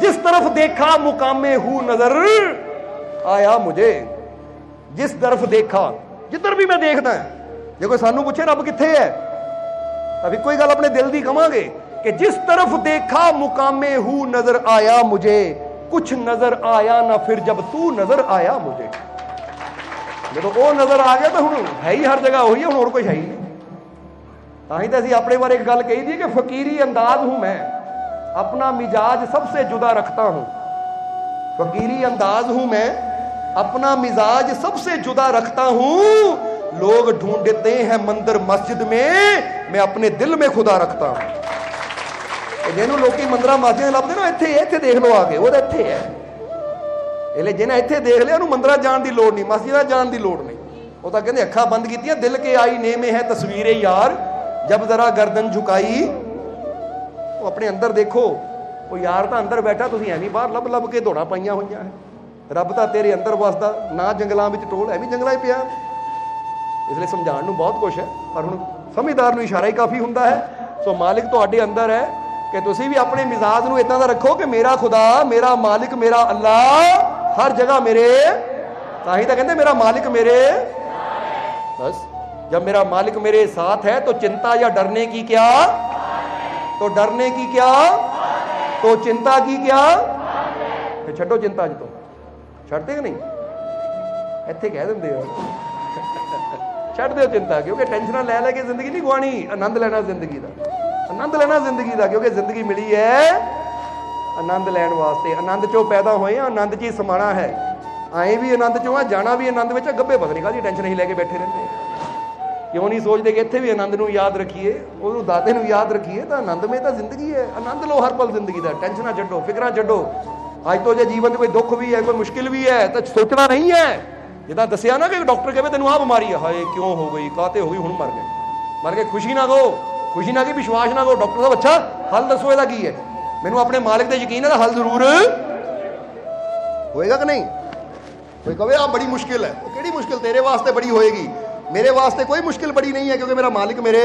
ਜਿਸ ਤਰਫ ਦੇਖਾ ਮੁਕਾਮੇ ਹੂ ਨਜ਼ਰ, ਆਇਆ ਮੁਝੇ। जिस तरफ देखा ਜਿੱਧਰ ਵੀ ਮੈਂ ਦੇਖਦਾ ਜੇ ਕੋਈ ਸਾਨੂੰ ਪੁੱਛੇ ਰੱਬ ਕਿੱਥੇ ਹੈ ਤਾਂ ਵੀ ਕੋਈ ਗੱਲ ਆਪਣੇ ਦਿਲ ਦੀ ਕਵਾਂਗੇ ਕਿ ਜਿਸ ਤਰਫ ਦੇਖਾ ਮੁਕਾਮੇ ਹੂ ਨਜ਼ਰ ਆਇਆ ਮੁਝੇ ਕੁਛ ਨਜ਼ਰ ਆਇਆ ਨਾ ਫਿਰ ਜਬ ਤੂੰ ਨਜ਼ਰ ਆਇਆ ਮੁਝੇ ਜਦੋਂ ਉਹ ਨਜ਼ਰ ਆ ਗਿਆ ਤਾਂ ਹੁਣ ਹੈ ਹੀ ਹਰ ਜਗ੍ਹਾ ਉਹੀ ਹੈ ਹੁਣ ਹੋਰ ਕੋਈ ਹੈ ਹੀ ਨਹੀਂ ਤਾਂ ਹੀ ਤਾਂ ਅਸੀਂ ਆਪਣੇ ਬਾਰੇ ਇੱਕ ਗੱਲ ਕਹੀ ਦੀ ਕਿ ਫਕੀਰੀ ਅੰਦਾਜ਼ ਹੂੰ ਮੈਂ अपना मिजाज सबसे जुदा रखता हूं फकीरी अंदाज हूं मैं अपना मिजाज सबसे जुदा रखता हूं लोग ढूंढते हैं मंदिर मस्जिद में मैं अपने दिल में खुदा रखता हूं ਤੇ ਜਿਹਨੂੰ ਲੋਕੀ ਮੰਦਰਾਂ ਮਸਜਿਦਾਂ ਲੱਭਦੇ ਨਾ ਇੱਥੇ ਇੱਥੇ ਦੇਖ ਲਓ ਆ ਕੇ ਉਹਦਾ ਇੱਥੇ ਹੈ ਇਹ ਲੈ ਜਿਹਨੇ ਇੱਥੇ ਦੇਖ ਲਿਆ ਉਹਨੂੰ ਮੰਦਰਾਂ ਜਾਣ ਦੀ ਲੋੜ ਨਹੀਂ ਮਸਜਿਦਾਂ ਜਾਣ ਦੀ ਲੋੜ ਨਹੀਂ ਉਹ ਤਾਂ ਕਹਿੰਦੇ ਅੱਖਾਂ ਬੰਦ ਕੀਤੀਆਂ ਦਿਲ ਕੇ ਆਈ ਨੇਮੇ ਹੈ ਤਸਵੀਰੇ ਯਾਰ ਜਬ ਜ਼ਰਾ ਗਰਦਨ ਝੁਕਾਈ ਉਹ ਆਪਣੇ ਅੰਦਰ ਦੇਖੋ ਉਹ ਯਾਰ ਤਾਂ ਅੰਦਰ ਬੈਠਾ ਤੁਸੀਂ ਐਵੇਂ ਬਾਹਰ ਲੱਭ ਲੱਭ ਕੇ ਦੌੜਾ ਪਾਈਆਂ ਹੋਈਆਂ ਹੈ ਰੱਬ ਤਾਂ ਤੇਰੇ ਅੰਦਰ ਵਸਦਾ ਨਾ ਜੰਗਲਾਂ ਵਿੱਚ ਟੋਲ ਐਵੇਂ ਜੰਗਲਾਂ 'ਚ ਪਿਆ ਇਸ ਲਈ ਸਮਝਾਉਣ ਨੂੰ ਬਹੁਤ ਕੁਝ ਹੈ ਪਰ ਹੁਣ ਸਮਝਦਾਰ ਨੂੰ ਇਸ਼ਾਰਾ ਹੀ ਕਾਫੀ ਹੁੰਦਾ ਹੈ ਸੋ ਮਾਲਿਕ ਤੁਹਾਡੇ ਅੰਦਰ ਹੈ ਕਿ ਤੁਸੀਂ ਵੀ ਆਪਣੇ ਮਿਜ਼ਾਜ ਨੂੰ ਇਦਾਂ ਦਾ ਰੱਖੋ ਕਿ ਮੇਰਾ ਖੁਦਾ ਮੇਰਾ ਮਾਲਿਕ ਮੇਰਾ ਅੱਲਾ ਹਰ ਜਗ੍ਹਾ ਮੇਰੇ ਤਾਂ ਹੀ ਤਾਂ ਕਹਿੰਦੇ ਮੇਰਾ ਮਾਲਿਕ ਮੇਰੇ बस जब मेरा मालिक मेरे साथ है तो चिंता या डरने की क्या तो डरने की क्या तो चिंता की क्या ਫਿਰ ਛੱਡੋ ਚਿੰਤਾ ਅੱਜ ਤੋਂ ਛੱਡਦੇ ਕਿ ਨਹੀਂ? ਇੱਥੇ ਕਹਿ ਦਿੰਦੇ ਹੋ ਛੱਡ ਦਿਓ ਚਿੰਤਾ ਕਿਉਂਕਿ ਟੈਨਸ਼ਨਾਂ ਲੈ ਲੈ ਕੇ ਜ਼ਿੰਦਗੀ ਨਹੀਂ ਗਵਾਣੀ ਆਨੰਦ ਲੈਣਾ ਜ਼ਿੰਦਗੀ ਦਾ। ਆਨੰਦ ਲੈਣਾ ਜ਼ਿੰਦਗੀ ਦਾ ਕਿਉਂਕਿ ਜ਼ਿੰਦਗੀ ਮਿਲੀ ਹੈ ਆਨੰਦ ਲੈਣ ਵਾਸਤੇ। ਆਨੰਦ ਚੋਂ ਪੈਦਾ ਹੋਏ ਆ ਆਨੰਦ 'ਚ ਹੀ ਸਮਾਣਾ ਹੈ। ਆਏ ਵੀ ਆਨੰਦ ਚੋਂ ਆ ਜਾਣਾ ਵੀ ਆਨੰਦ ਵਿੱਚ ਆ, ਗੱਭੇ ਪਤਾ ਨਹੀਂ ਕਾਹਦੀ ਟੈਨਸ਼ਨ ਹੀ ਲੈ ਕੇ ਬੈਠੇ ਰਹਿੰਦੇ ਕਿਉਂ ਨਹੀਂ ਸੋਚਦੇ ਕਿ ਇੱਥੇ ਵੀ ਆਨੰਦ ਨੂੰ ਯਾਦ ਰੱਖੀਏ? ਉਹਨੂੰ ਦਾਤੇ ਨੂੰ ਯਾਦ ਰੱਖੀਏ ਤਾਂ ਆਨੰਦਮੇ ਤਾਂ ਜ਼ਿੰਦਗੀ ਹੈ। ਆਨੰਦ ਲਓ ਹਰ ਪਲ ਜ਼ਿੰਦਗੀ ਦਾ। ਟੈਨਸ਼ਨਾਂ ਛੱਡੋ ਫਿਕਰਾਂ ਛੱਡੋ। ਅੱਜ ਤੋਂ ਜੇ ਜੀਵਨ 'ਚ ਕੋਈ ਦੁੱਖ ਵੀ ਹੈ, ਕੋਈ ਮੁਸ਼ਕਿਲ ਵੀ ਹੈ, ਤਾਂ ਸੋਚਣਾ ਨਹੀਂ ਹੈ। ਜਿੱਦਾਂ ਦੱਸਿਆ ਨਾ ਕਿ ਡਾਕਟਰ ਕਹੇ ਤੈਨੂੰ ਆਹ ਬਿਮਾਰੀ ਆ ਹਾਏ ਕਿਉਂ ਹੋ ਗਈ ਕਾਤੇ ਹੋ ਗਈ, ਹੁਣ ਮਰ ਗਏ। ਮਰ ਕੇ ਖੁਸ਼ੀ ਨਾ ਕਹੋ ਖੁਸ਼ੀ ਨਾ ਕਿ, ਵਿਸ਼ਵਾਸ ਨਾ ਕਰੋ। ਡਾਕਟਰ ਸਾਹਿਬ, ਅੱਛਾ, ਹੱਲ ਦੱਸੋ ਇਹਦਾ ਕੀ ਹੈ? ਮੈਨੂੰ ਆਪਣੇ ਮਾਲਕ ਤੇ ਯਕੀਨ ਹੈ ਤਾਂ ਹੱਲ ਜ਼ਰੂਰ। ਹੋਏਗਾ ਕਿ ਨਹੀਂ? ਕੋਈ ਕਹੇ ਆ ਬੜੀ ਮੁਸ਼ਕਿਲ ਹੈ। ਉਹ ਕਿਹੜੀ ਮੁਸ਼ਕਿਲ? ਤੇਰੇ ਵਾਸਤੇ ਬੜੀ ਹੋਏਗੀ। ਮੇਰੇ ਵਾਸਤੇ ਕੋਈ ਮੁਸ਼ਕਿਲ ਬੜੀ ਨਹੀਂ ਹੈ, ਕਿਉਂਕਿ ਮੇਰਾ ਮਾਲਿਕ ਮੇਰੇ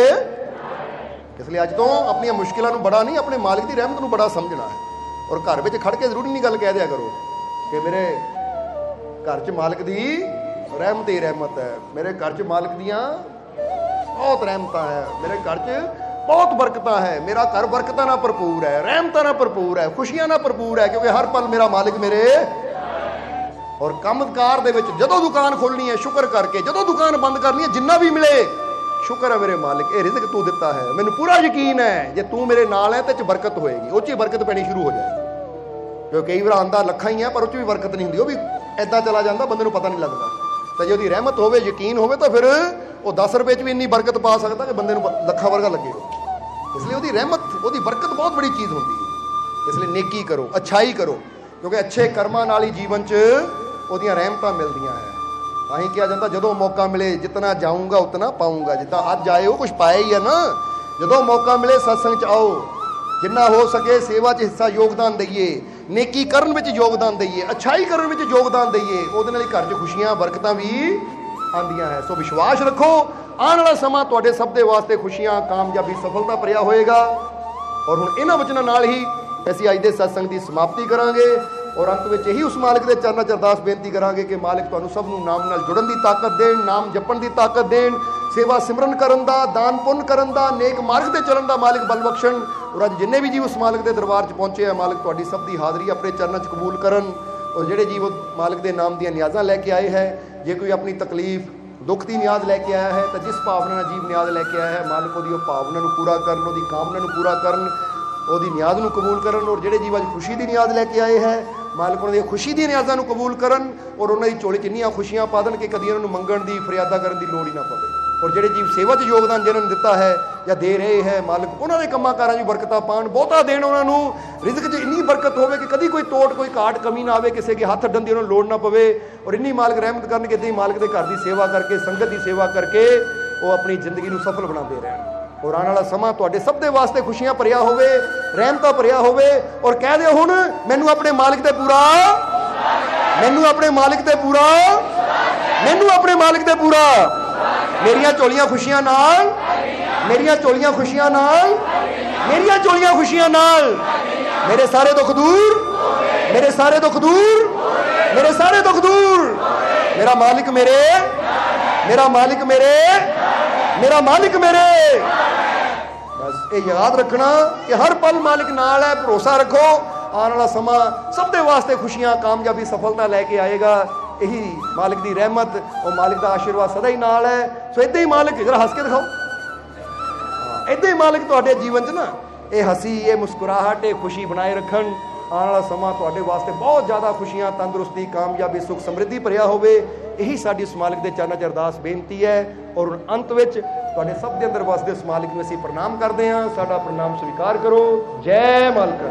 ਇਸ ਲਈ ਅੱਜ ਤੋਂ ਆਪਣੀਆਂ ਮੁਸ਼ਕਿਲਾਂ ਨੂੰ ਬੜਾ ਨਹੀਂ, ਆਪਣੇ ਮਾਲਿਕ ਦੀ ਰਹਿਮਤ ਨੂੰ ਬੜਾ ਸਮਝਣਾ ਹੈ। ਔਰ ਘਰ ਵਿੱਚ ਖੜ ਕੇ ਜ਼ਰੂਰੀ ਨਹੀਂ ਗੱਲ ਕਹਿ ਦਿਆ ਕਰੋ ਕਿ ਮੇਰੇ ਘਰ 'ਚ ਮਾਲਕ ਦੀ ਰਹਿਮਤ ਹੀ ਰਹਿਮਤ ਹੈ। ਮੇਰੇ ਘਰ 'ਚ ਮਾਲਕ ਦੀਆਂ ਬਹੁਤ ਰਹਿਮਤਾਂ ਹੈ। ਮੇਰੇ ਘਰ 'ਚ ਬਹੁਤ ਬਰਕਤਾਂ ਹੈ। ਮੇਰਾ ਘਰ ਬਰਕਤਾਂ ਨਾਲ ਭਰਪੂਰ ਹੈ, ਰਹਿਮਤਾਂ ਨਾਲ ਭਰਪੂਰ ਹੈ, ਖੁਸ਼ੀਆਂ ਨਾਲ ਭਰਪੂਰ ਹੈ, ਕਿਉਂਕਿ ਹਰ ਪਲ ਮੇਰਾ ਮਾਲਕ ਮੇਰੇ ਔਰ ਕੰਮਕਾਰ ਦੇ ਵਿੱਚ ਜਦੋਂ ਦੁਕਾਨ ਖੋਲਣੀ ਹੈ, ਸ਼ੁਕਰ ਕਰਕੇ ਜਦੋਂ ਦੁਕਾਨ ਬੰਦ ਕਰਨੀ ਹੈ, ਜਿੰਨਾ ਵੀ ਮਿਲੇ, ਸ਼ੁਕਰ ਹੈ ਮੇਰੇ ਮਾਲਕ, ਇਹ ਰਿਜ਼ਕ ਤੂੰ ਦਿੱਤਾ ਹੈ। ਮੈਨੂੰ ਪੂਰਾ ਯਕੀਨ ਹੈ, ਜੇ ਤੂੰ ਮੇਰੇ ਨਾਲ ਹੈ, ਤੇ ਚ ਬਰਕਤ ਹੋਏਗੀ। ਉਹ ਚ ਹੀ ਬਰਕਤ ਪੈਣੀ ਸ਼ੁਰੂ ਹੋ ਜਾਏਗੀ। ਕਿਉਂਕਿ ਕਈ ਵਾਰ ਆਂਦਾ ਲੱਖਾਂ ਹੀ ਹੈ ਪਰ ਉਹ ਚ ਵੀ ਬਰਕਤ ਨਹੀਂ ਹੁੰਦੀ। ਉਹ ਵੀ ਐਦਾਂ ਚਲਾ ਜਾਂਦਾ, ਬੰਦੇ ਨੂੰ ਪਤਾ ਨਹੀਂ ਲੱਗਦਾ। ਤਾਂ ਜੇ ਉਹਦੀ ਰਹਿਮਤ ਹੋਵੇ, ਯਕੀਨ ਹੋਵੇ, ਤਾਂ ਫਿਰ ਉਹ 10 ਰੁਪਏ ਚ ਵੀ ਇੰਨੀ ਬਰਕਤ ਪਾ ਸਕਦਾ ਕਿ ਬੰਦੇ ਨੂੰ ਲੱਖਾਂ ਵਰਗਾ ਲੱਗੇ। ਇਸ ਲਈ ਉਹਦੀ ਰਹਿਮਤ, ਉਹਦੀ ਬਰਕਤ ਬਹੁਤ ਬੜੀ ਚੀਜ਼ ਹੁੰਦੀ ਹੈ। ਇਸ ਲਈ ਨੇਕੀ ਕਰੋ, ਅੱਛਾਈ ਕਰੋ। ਕਿਉਂਕਿ ਅੱਛੇ ਕਰਮਾਂ ਨਾਲ ਹੀ ਜੀਵਨ 'ਚ ਉਹਦੀਆਂ ਰਹਿਮਤਾਂ ਮਿਲਦੀਆਂ ਹੈ। ਤਾਂ ਹੀ ਕਿਹਾ ਜਾਂਦਾ, ਜਦੋਂ ਮੌਕਾ ਮਿਲੇ, ਜਿਤਨਾ ਜਾਊਂਗਾ, ਉਤਨਾ ਪਾਊਂਗਾ। ਜਿੱਦਾਂ ਅੱਜ ਆਏ, ਉਹ ਕੁਝ ਪਾਇਆ ਹੀ ਹੈ ਨਾ। ਜਦੋਂ ਮੌਕਾ ਮਿਲੇ, ਸਤਸੰਗ 'ਚ ਆਓ। ਜਿੰਨਾ ਹੋ ਸਕੇ ਸੇਵਾ 'ਚ ਹਿੱਸਾ, ਯੋਗਦਾਨ ਦਈਏ। ਨੇਕੀ ਕਰਨ ਵਿੱਚ ਯੋਗਦਾਨ ਦਈਏ, ਅੱਛਾਈ ਕਰਨ ਵਿੱਚ ਯੋਗਦਾਨ ਦਈਏ, ਉਹਦੇ ਨਾਲ ਹੀ ਘਰ 'ਚ ਖੁਸ਼ੀਆਂ, ਬਰਕਤਾਂ ਵੀ ਆਂਦੀਆਂ ਹੈ। ਸੋ ਵਿਸ਼ਵਾਸ ਰੱਖੋ, ਆਉਣ ਵਾਲਾ ਸਮਾਂ ਤੁਹਾਡੇ ਸਭ ਦੇ ਵਾਸਤੇ ਖੁਸ਼ੀਆਂ, ਕਾਮਯਾਬੀ, ਸਫਲਤਾ ਭਰਿਆ ਹੋਏਗਾ। ਔਰ ਹੁਣ ਇਹਨਾਂ ਵਚਨਾਂ ਨਾਲ ਹੀ ਅਸੀਂ ਅੱਜ ਦੇ ਸਤਸੰਗ ਦੀ ਸਮਾਪਤੀ ਕਰਾਂਗੇ। ਔਰ ਅੰਤ ਵਿੱਚ ਇਹੀ ਉਸ ਮਾਲਕ ਦੇ ਚਰਨਾਂ 'ਚ ਅਰਦਾਸ ਬੇਨਤੀ ਕਰਾਂਗੇ ਕਿ ਮਾਲਕ ਤੁਹਾਨੂੰ ਸਭ ਨੂੰ ਨਾਮ ਨਾਲ ਜੁੜਨ ਦੀ ਤਾਕਤ ਦੇਣ, ਨਾਮ ਜਪਣ ਦੀ ਤਾਕਤ ਦੇਣ, ਸੇਵਾ ਸਿਮਰਨ ਕਰਨ ਦਾ, ਦਾਨ ਪੁੰਨ ਕਰਨ ਦਾ, ਨੇਕ ਮਾਰਗ ਤੇ ਚੱਲਣ ਦਾ ਮਾਲਕ ਬਲ ਬਖਸ਼ਣ। ਔਰ ਅੱਜ ਜਿੰਨੇ ਵੀ ਜੀਵ ਉਸ ਮਾਲਕ ਦੇ ਦਰਬਾਰ 'ਚ ਪਹੁੰਚੇ ਆ, ਮਾਲਕ ਤੁਹਾਡੀ ਸਭ ਦੀ ਹਾਜ਼ਰੀ ਆਪਣੇ ਚਰਨਾਂ 'ਚ ਕਬੂਲ ਕਰਨ। ਔਰ ਜਿਹੜੇ ਜੀਵ ਉਹ ਮਾਲਕ ਦੇ ਨਾਮ ਦੀਆਂ ਨਿਆਜ਼ਾਂ ਲੈ ਕੇ ਆਏ ਹੈ, ਜੇ ਕੋਈ ਆਪਣੀ ਤਕਲੀਫ, ਦੁੱਖ ਦੀ ਨਿਆਜ਼ ਲੈ ਕੇ ਆਇਆ ਹੈ, ਤਾਂ ਜਿਸ ਭਾਵਨਾ ਨਾਲ ਜੀਵ ਨਿਆਜ਼ ਲੈ ਕੇ ਆਇਆ ਹੈ, ਮਾਲਕ ਉਹਦੀ ਉਹ ਭਾਵਨਾ ਨੂੰ ਪੂਰਾ ਕਰਨ, ਉਹਦੀ ਕਾਮਨਾ ਨੂੰ ਪੂਰਾ ਕਰਨ, ਉਹਦੀ ਨਿਆਜ਼ ਨੂੰ ਕਬੂਲ ਕਰਨ। ਔਰ ਜਿਹੜੇ ਜੀਵ ਅੱਜ ਖੁਸ਼ੀ ਦੀ ਨਿਆਜ਼ ਲੈ ਕੇ ਆਏ ਹੈ ਮਾਲਕ ਉਹਨਾਂ ਦੀਆਂ ਖੁਸ਼ੀ ਦੀ ਨਿਆਜ਼ਾਂ ਨੂੰ ਕਬੂਲ ਕਰਨ ਔਰ ਉਹਨਾਂ ਦੀ ਝੋਲੀ 'ਚ ਇੰਨੀਆਂ ਖੁਸ਼ੀਆਂ ਪਾ ਦੇਣ ਕਿ ਕਦੀ ਉਹਨਾਂ ਨੂੰ ਮੰਗਣ ਦੀ, ਫਰਿਆਦਾ ਕਰਨ ਦੀ ਲੋੜ ਹੀ ਨਾ ਪਵੇ। ਔਰ ਜਿਹੜੇ ਜੀਵ ਸੇਵਾ 'ਚ ਯੋਗਦਾਨ ਜਿਹਨਾਂ ਨੂੰ ਦਿੱਤਾ ਹੈ ਜਾਂ ਦੇ ਰਹੇ ਹੈ ਮਾਲਕ, ਉਹਨਾਂ ਦੇ ਕੰਮਾਂ ਕਾਰਾਂ 'ਚ ਬਰਕਤਾਂ ਪਾਣ ਬਹੁਤਾ ਦੇਣ ਉਹਨਾਂ ਨੂੰ ਰਿਜ਼ਕ 'ਚ ਇੰਨੀ ਬਰਕਤ ਹੋਵੇ ਕਿ ਕਦੀ ਕੋਈ ਤੋਟ, ਕੋਈ ਘਾਟ, ਕਮੀ ਨਾ ਆਵੇ, ਕਿਸੇ ਦੇ ਹੱਥ ਅੱਡਣ ਦੀ ਉਹਨਾਂ ਨੂੰ ਲੋੜ ਨਾ ਪਵੇ। ਔਰ ਇੰਨੀ ਮਾਲਕ ਰਹਿਮਤ ਕਰਨ ਕਿ ਤੇ ਮਾਲਕ ਦੇ ਘਰ ਦੀ ਸੇਵਾ ਕਰਕੇ, ਸੰਗਤ ਦੀ ਸੇਵਾ ਕਰਕੇ ਉਹ ਆਪਣੀ ਜ਼ਿੰਦਗੀ ਨੂੰ ਸਫਲ ਬਣਾਉਂਦੇ ਰਹਿਣ। ਔਰ ਆਉਣ ਵਾਲਾ ਸਮਾਂ ਤੁਹਾਡੇ ਸਭ ਦੇ ਵਾਸਤੇ ਖੁਸ਼ੀਆਂ ਭਰਿਆ ਹੋਵੇ, ਰਹਿਮਤਾਂ ਭਰਿਆ ਹੋਵੇ ਔਰ ਕਹਿ ਦਿਓ ਹੁਣ, ਮੈਨੂੰ ਆਪਣੇ ਮਾਲਕ ਤੇ ਪੂਰਾ ਮੈਨੂੰ ਆਪਣੇ ਮਾਲਕ ਤੇ ਪੂਰਾ ਮੈਨੂੰ ਆਪਣੇ ਮਾਲਕ ਤੇ ਪੂਰਾ ਮੇਰੀਆਂ ਝੋਲੀਆਂ ਖੁਸ਼ੀਆਂ ਨਾਲ, ਮੇਰੀਆਂ ਝੋਲੀਆਂ ਖੁਸ਼ੀਆਂ ਨਾਲ, ਮੇਰੀਆਂ ਝੋਲੀਆਂ ਖੁਸ਼ੀਆਂ ਨਾਲ। ਮੇਰੇ ਸਾਰੇ ਦੁੱਖ ਦੂਰ, ਮੇਰੇ ਸਾਰੇ ਦੁੱਖ ਦੂਰ, ਮੇਰੇ ਸਾਰੇ ਦੁੱਖ ਦੂਰ। ਮੇਰਾ ਮਾਲਿਕ ਮੇਰੇ, ਮੇਰਾ ਮਾਲਿਕ ਮੇਰੇ ਮੇਰਾ ਮਾਲਿਕ ਮੇਰੇ। ਬਸ ਇਹ ਯਾਦ ਰੱਖਣਾ ਕਿ ਹਰ ਪਲ ਮਾਲਿਕ ਨਾਲ ਹੈ, ਭਰੋਸਾ ਰੱਖੋ। ਆਉਣ ਵਾਲਾ ਸਮਾਂ ਸਭ ਦੇ ਵਾਸਤੇ ਖੁਸ਼ੀਆਂ, ਕਾਮਯਾਬੀ, ਸਫਲਤਾ ਲੈ ਕੇ ਆਏਗਾ। ਇਹੀ ਮਾਲਕ ਦੀ ਰਹਿਮਤ, ਉਹ ਮਾਲਿਕ ਦਾ ਆਸ਼ੀਰਵਾਦ ਸਦਾ ਹੀ ਨਾਲ ਹੈ। ਸੋ ਇਦਾਂ ਹੀ ਮਾਲਿਕ, ਜਰਾ ਹੱਸ ਕੇ ਦਿਖਾਓ। ਇਦਾਂ ਹੀ ਮਾਲਕ ਤੁਹਾਡੇ ਜੀਵਨ 'ਚ ਨਾ, ਇਹ ਹਸੀ, ਇਹ ਮੁਸਕਰਾਹਟ, ਇਹ ਖੁਸ਼ੀ ਬਣਾਏ ਰੱਖਣ। ਆਉਣ ਵਾਲਾ ਸਮਾਂ ਤੁਹਾਡੇ ਵਾਸਤੇ ਬਹੁਤ ਜ਼ਿਆਦਾ ਖੁਸ਼ੀਆਂ, ਤੰਦਰੁਸਤੀ, ਕਾਮਯਾਬੀ, ਸੁਖ ਸਮਰਿੱਧੀ ਭਰਿਆ ਹੋਵੇ। ਇਹੀ ਸਾਡੀ ਸਮਾਲਿਕ ਦੇ ਚਰਨਾਂ 'ਚ ਅਰਦਾਸ ਬੇਨਤੀ ਹੈ ਔਰ ਅੰਤ ਵਿੱਚ ਤੁਹਾਡੇ ਸਭ ਦੇ ਅੰਦਰ ਵਸਦੇ ਉਸ ਨੂੰ ਅਸੀਂ ਪ੍ਰਣਾਮ ਕਰਦੇ ਹਾਂ। ਸਾਡਾ ਪ੍ਰਣਾਮ ਸਵੀਕਾਰ ਕਰੋ। ਜੈ ਮਾਲਕ।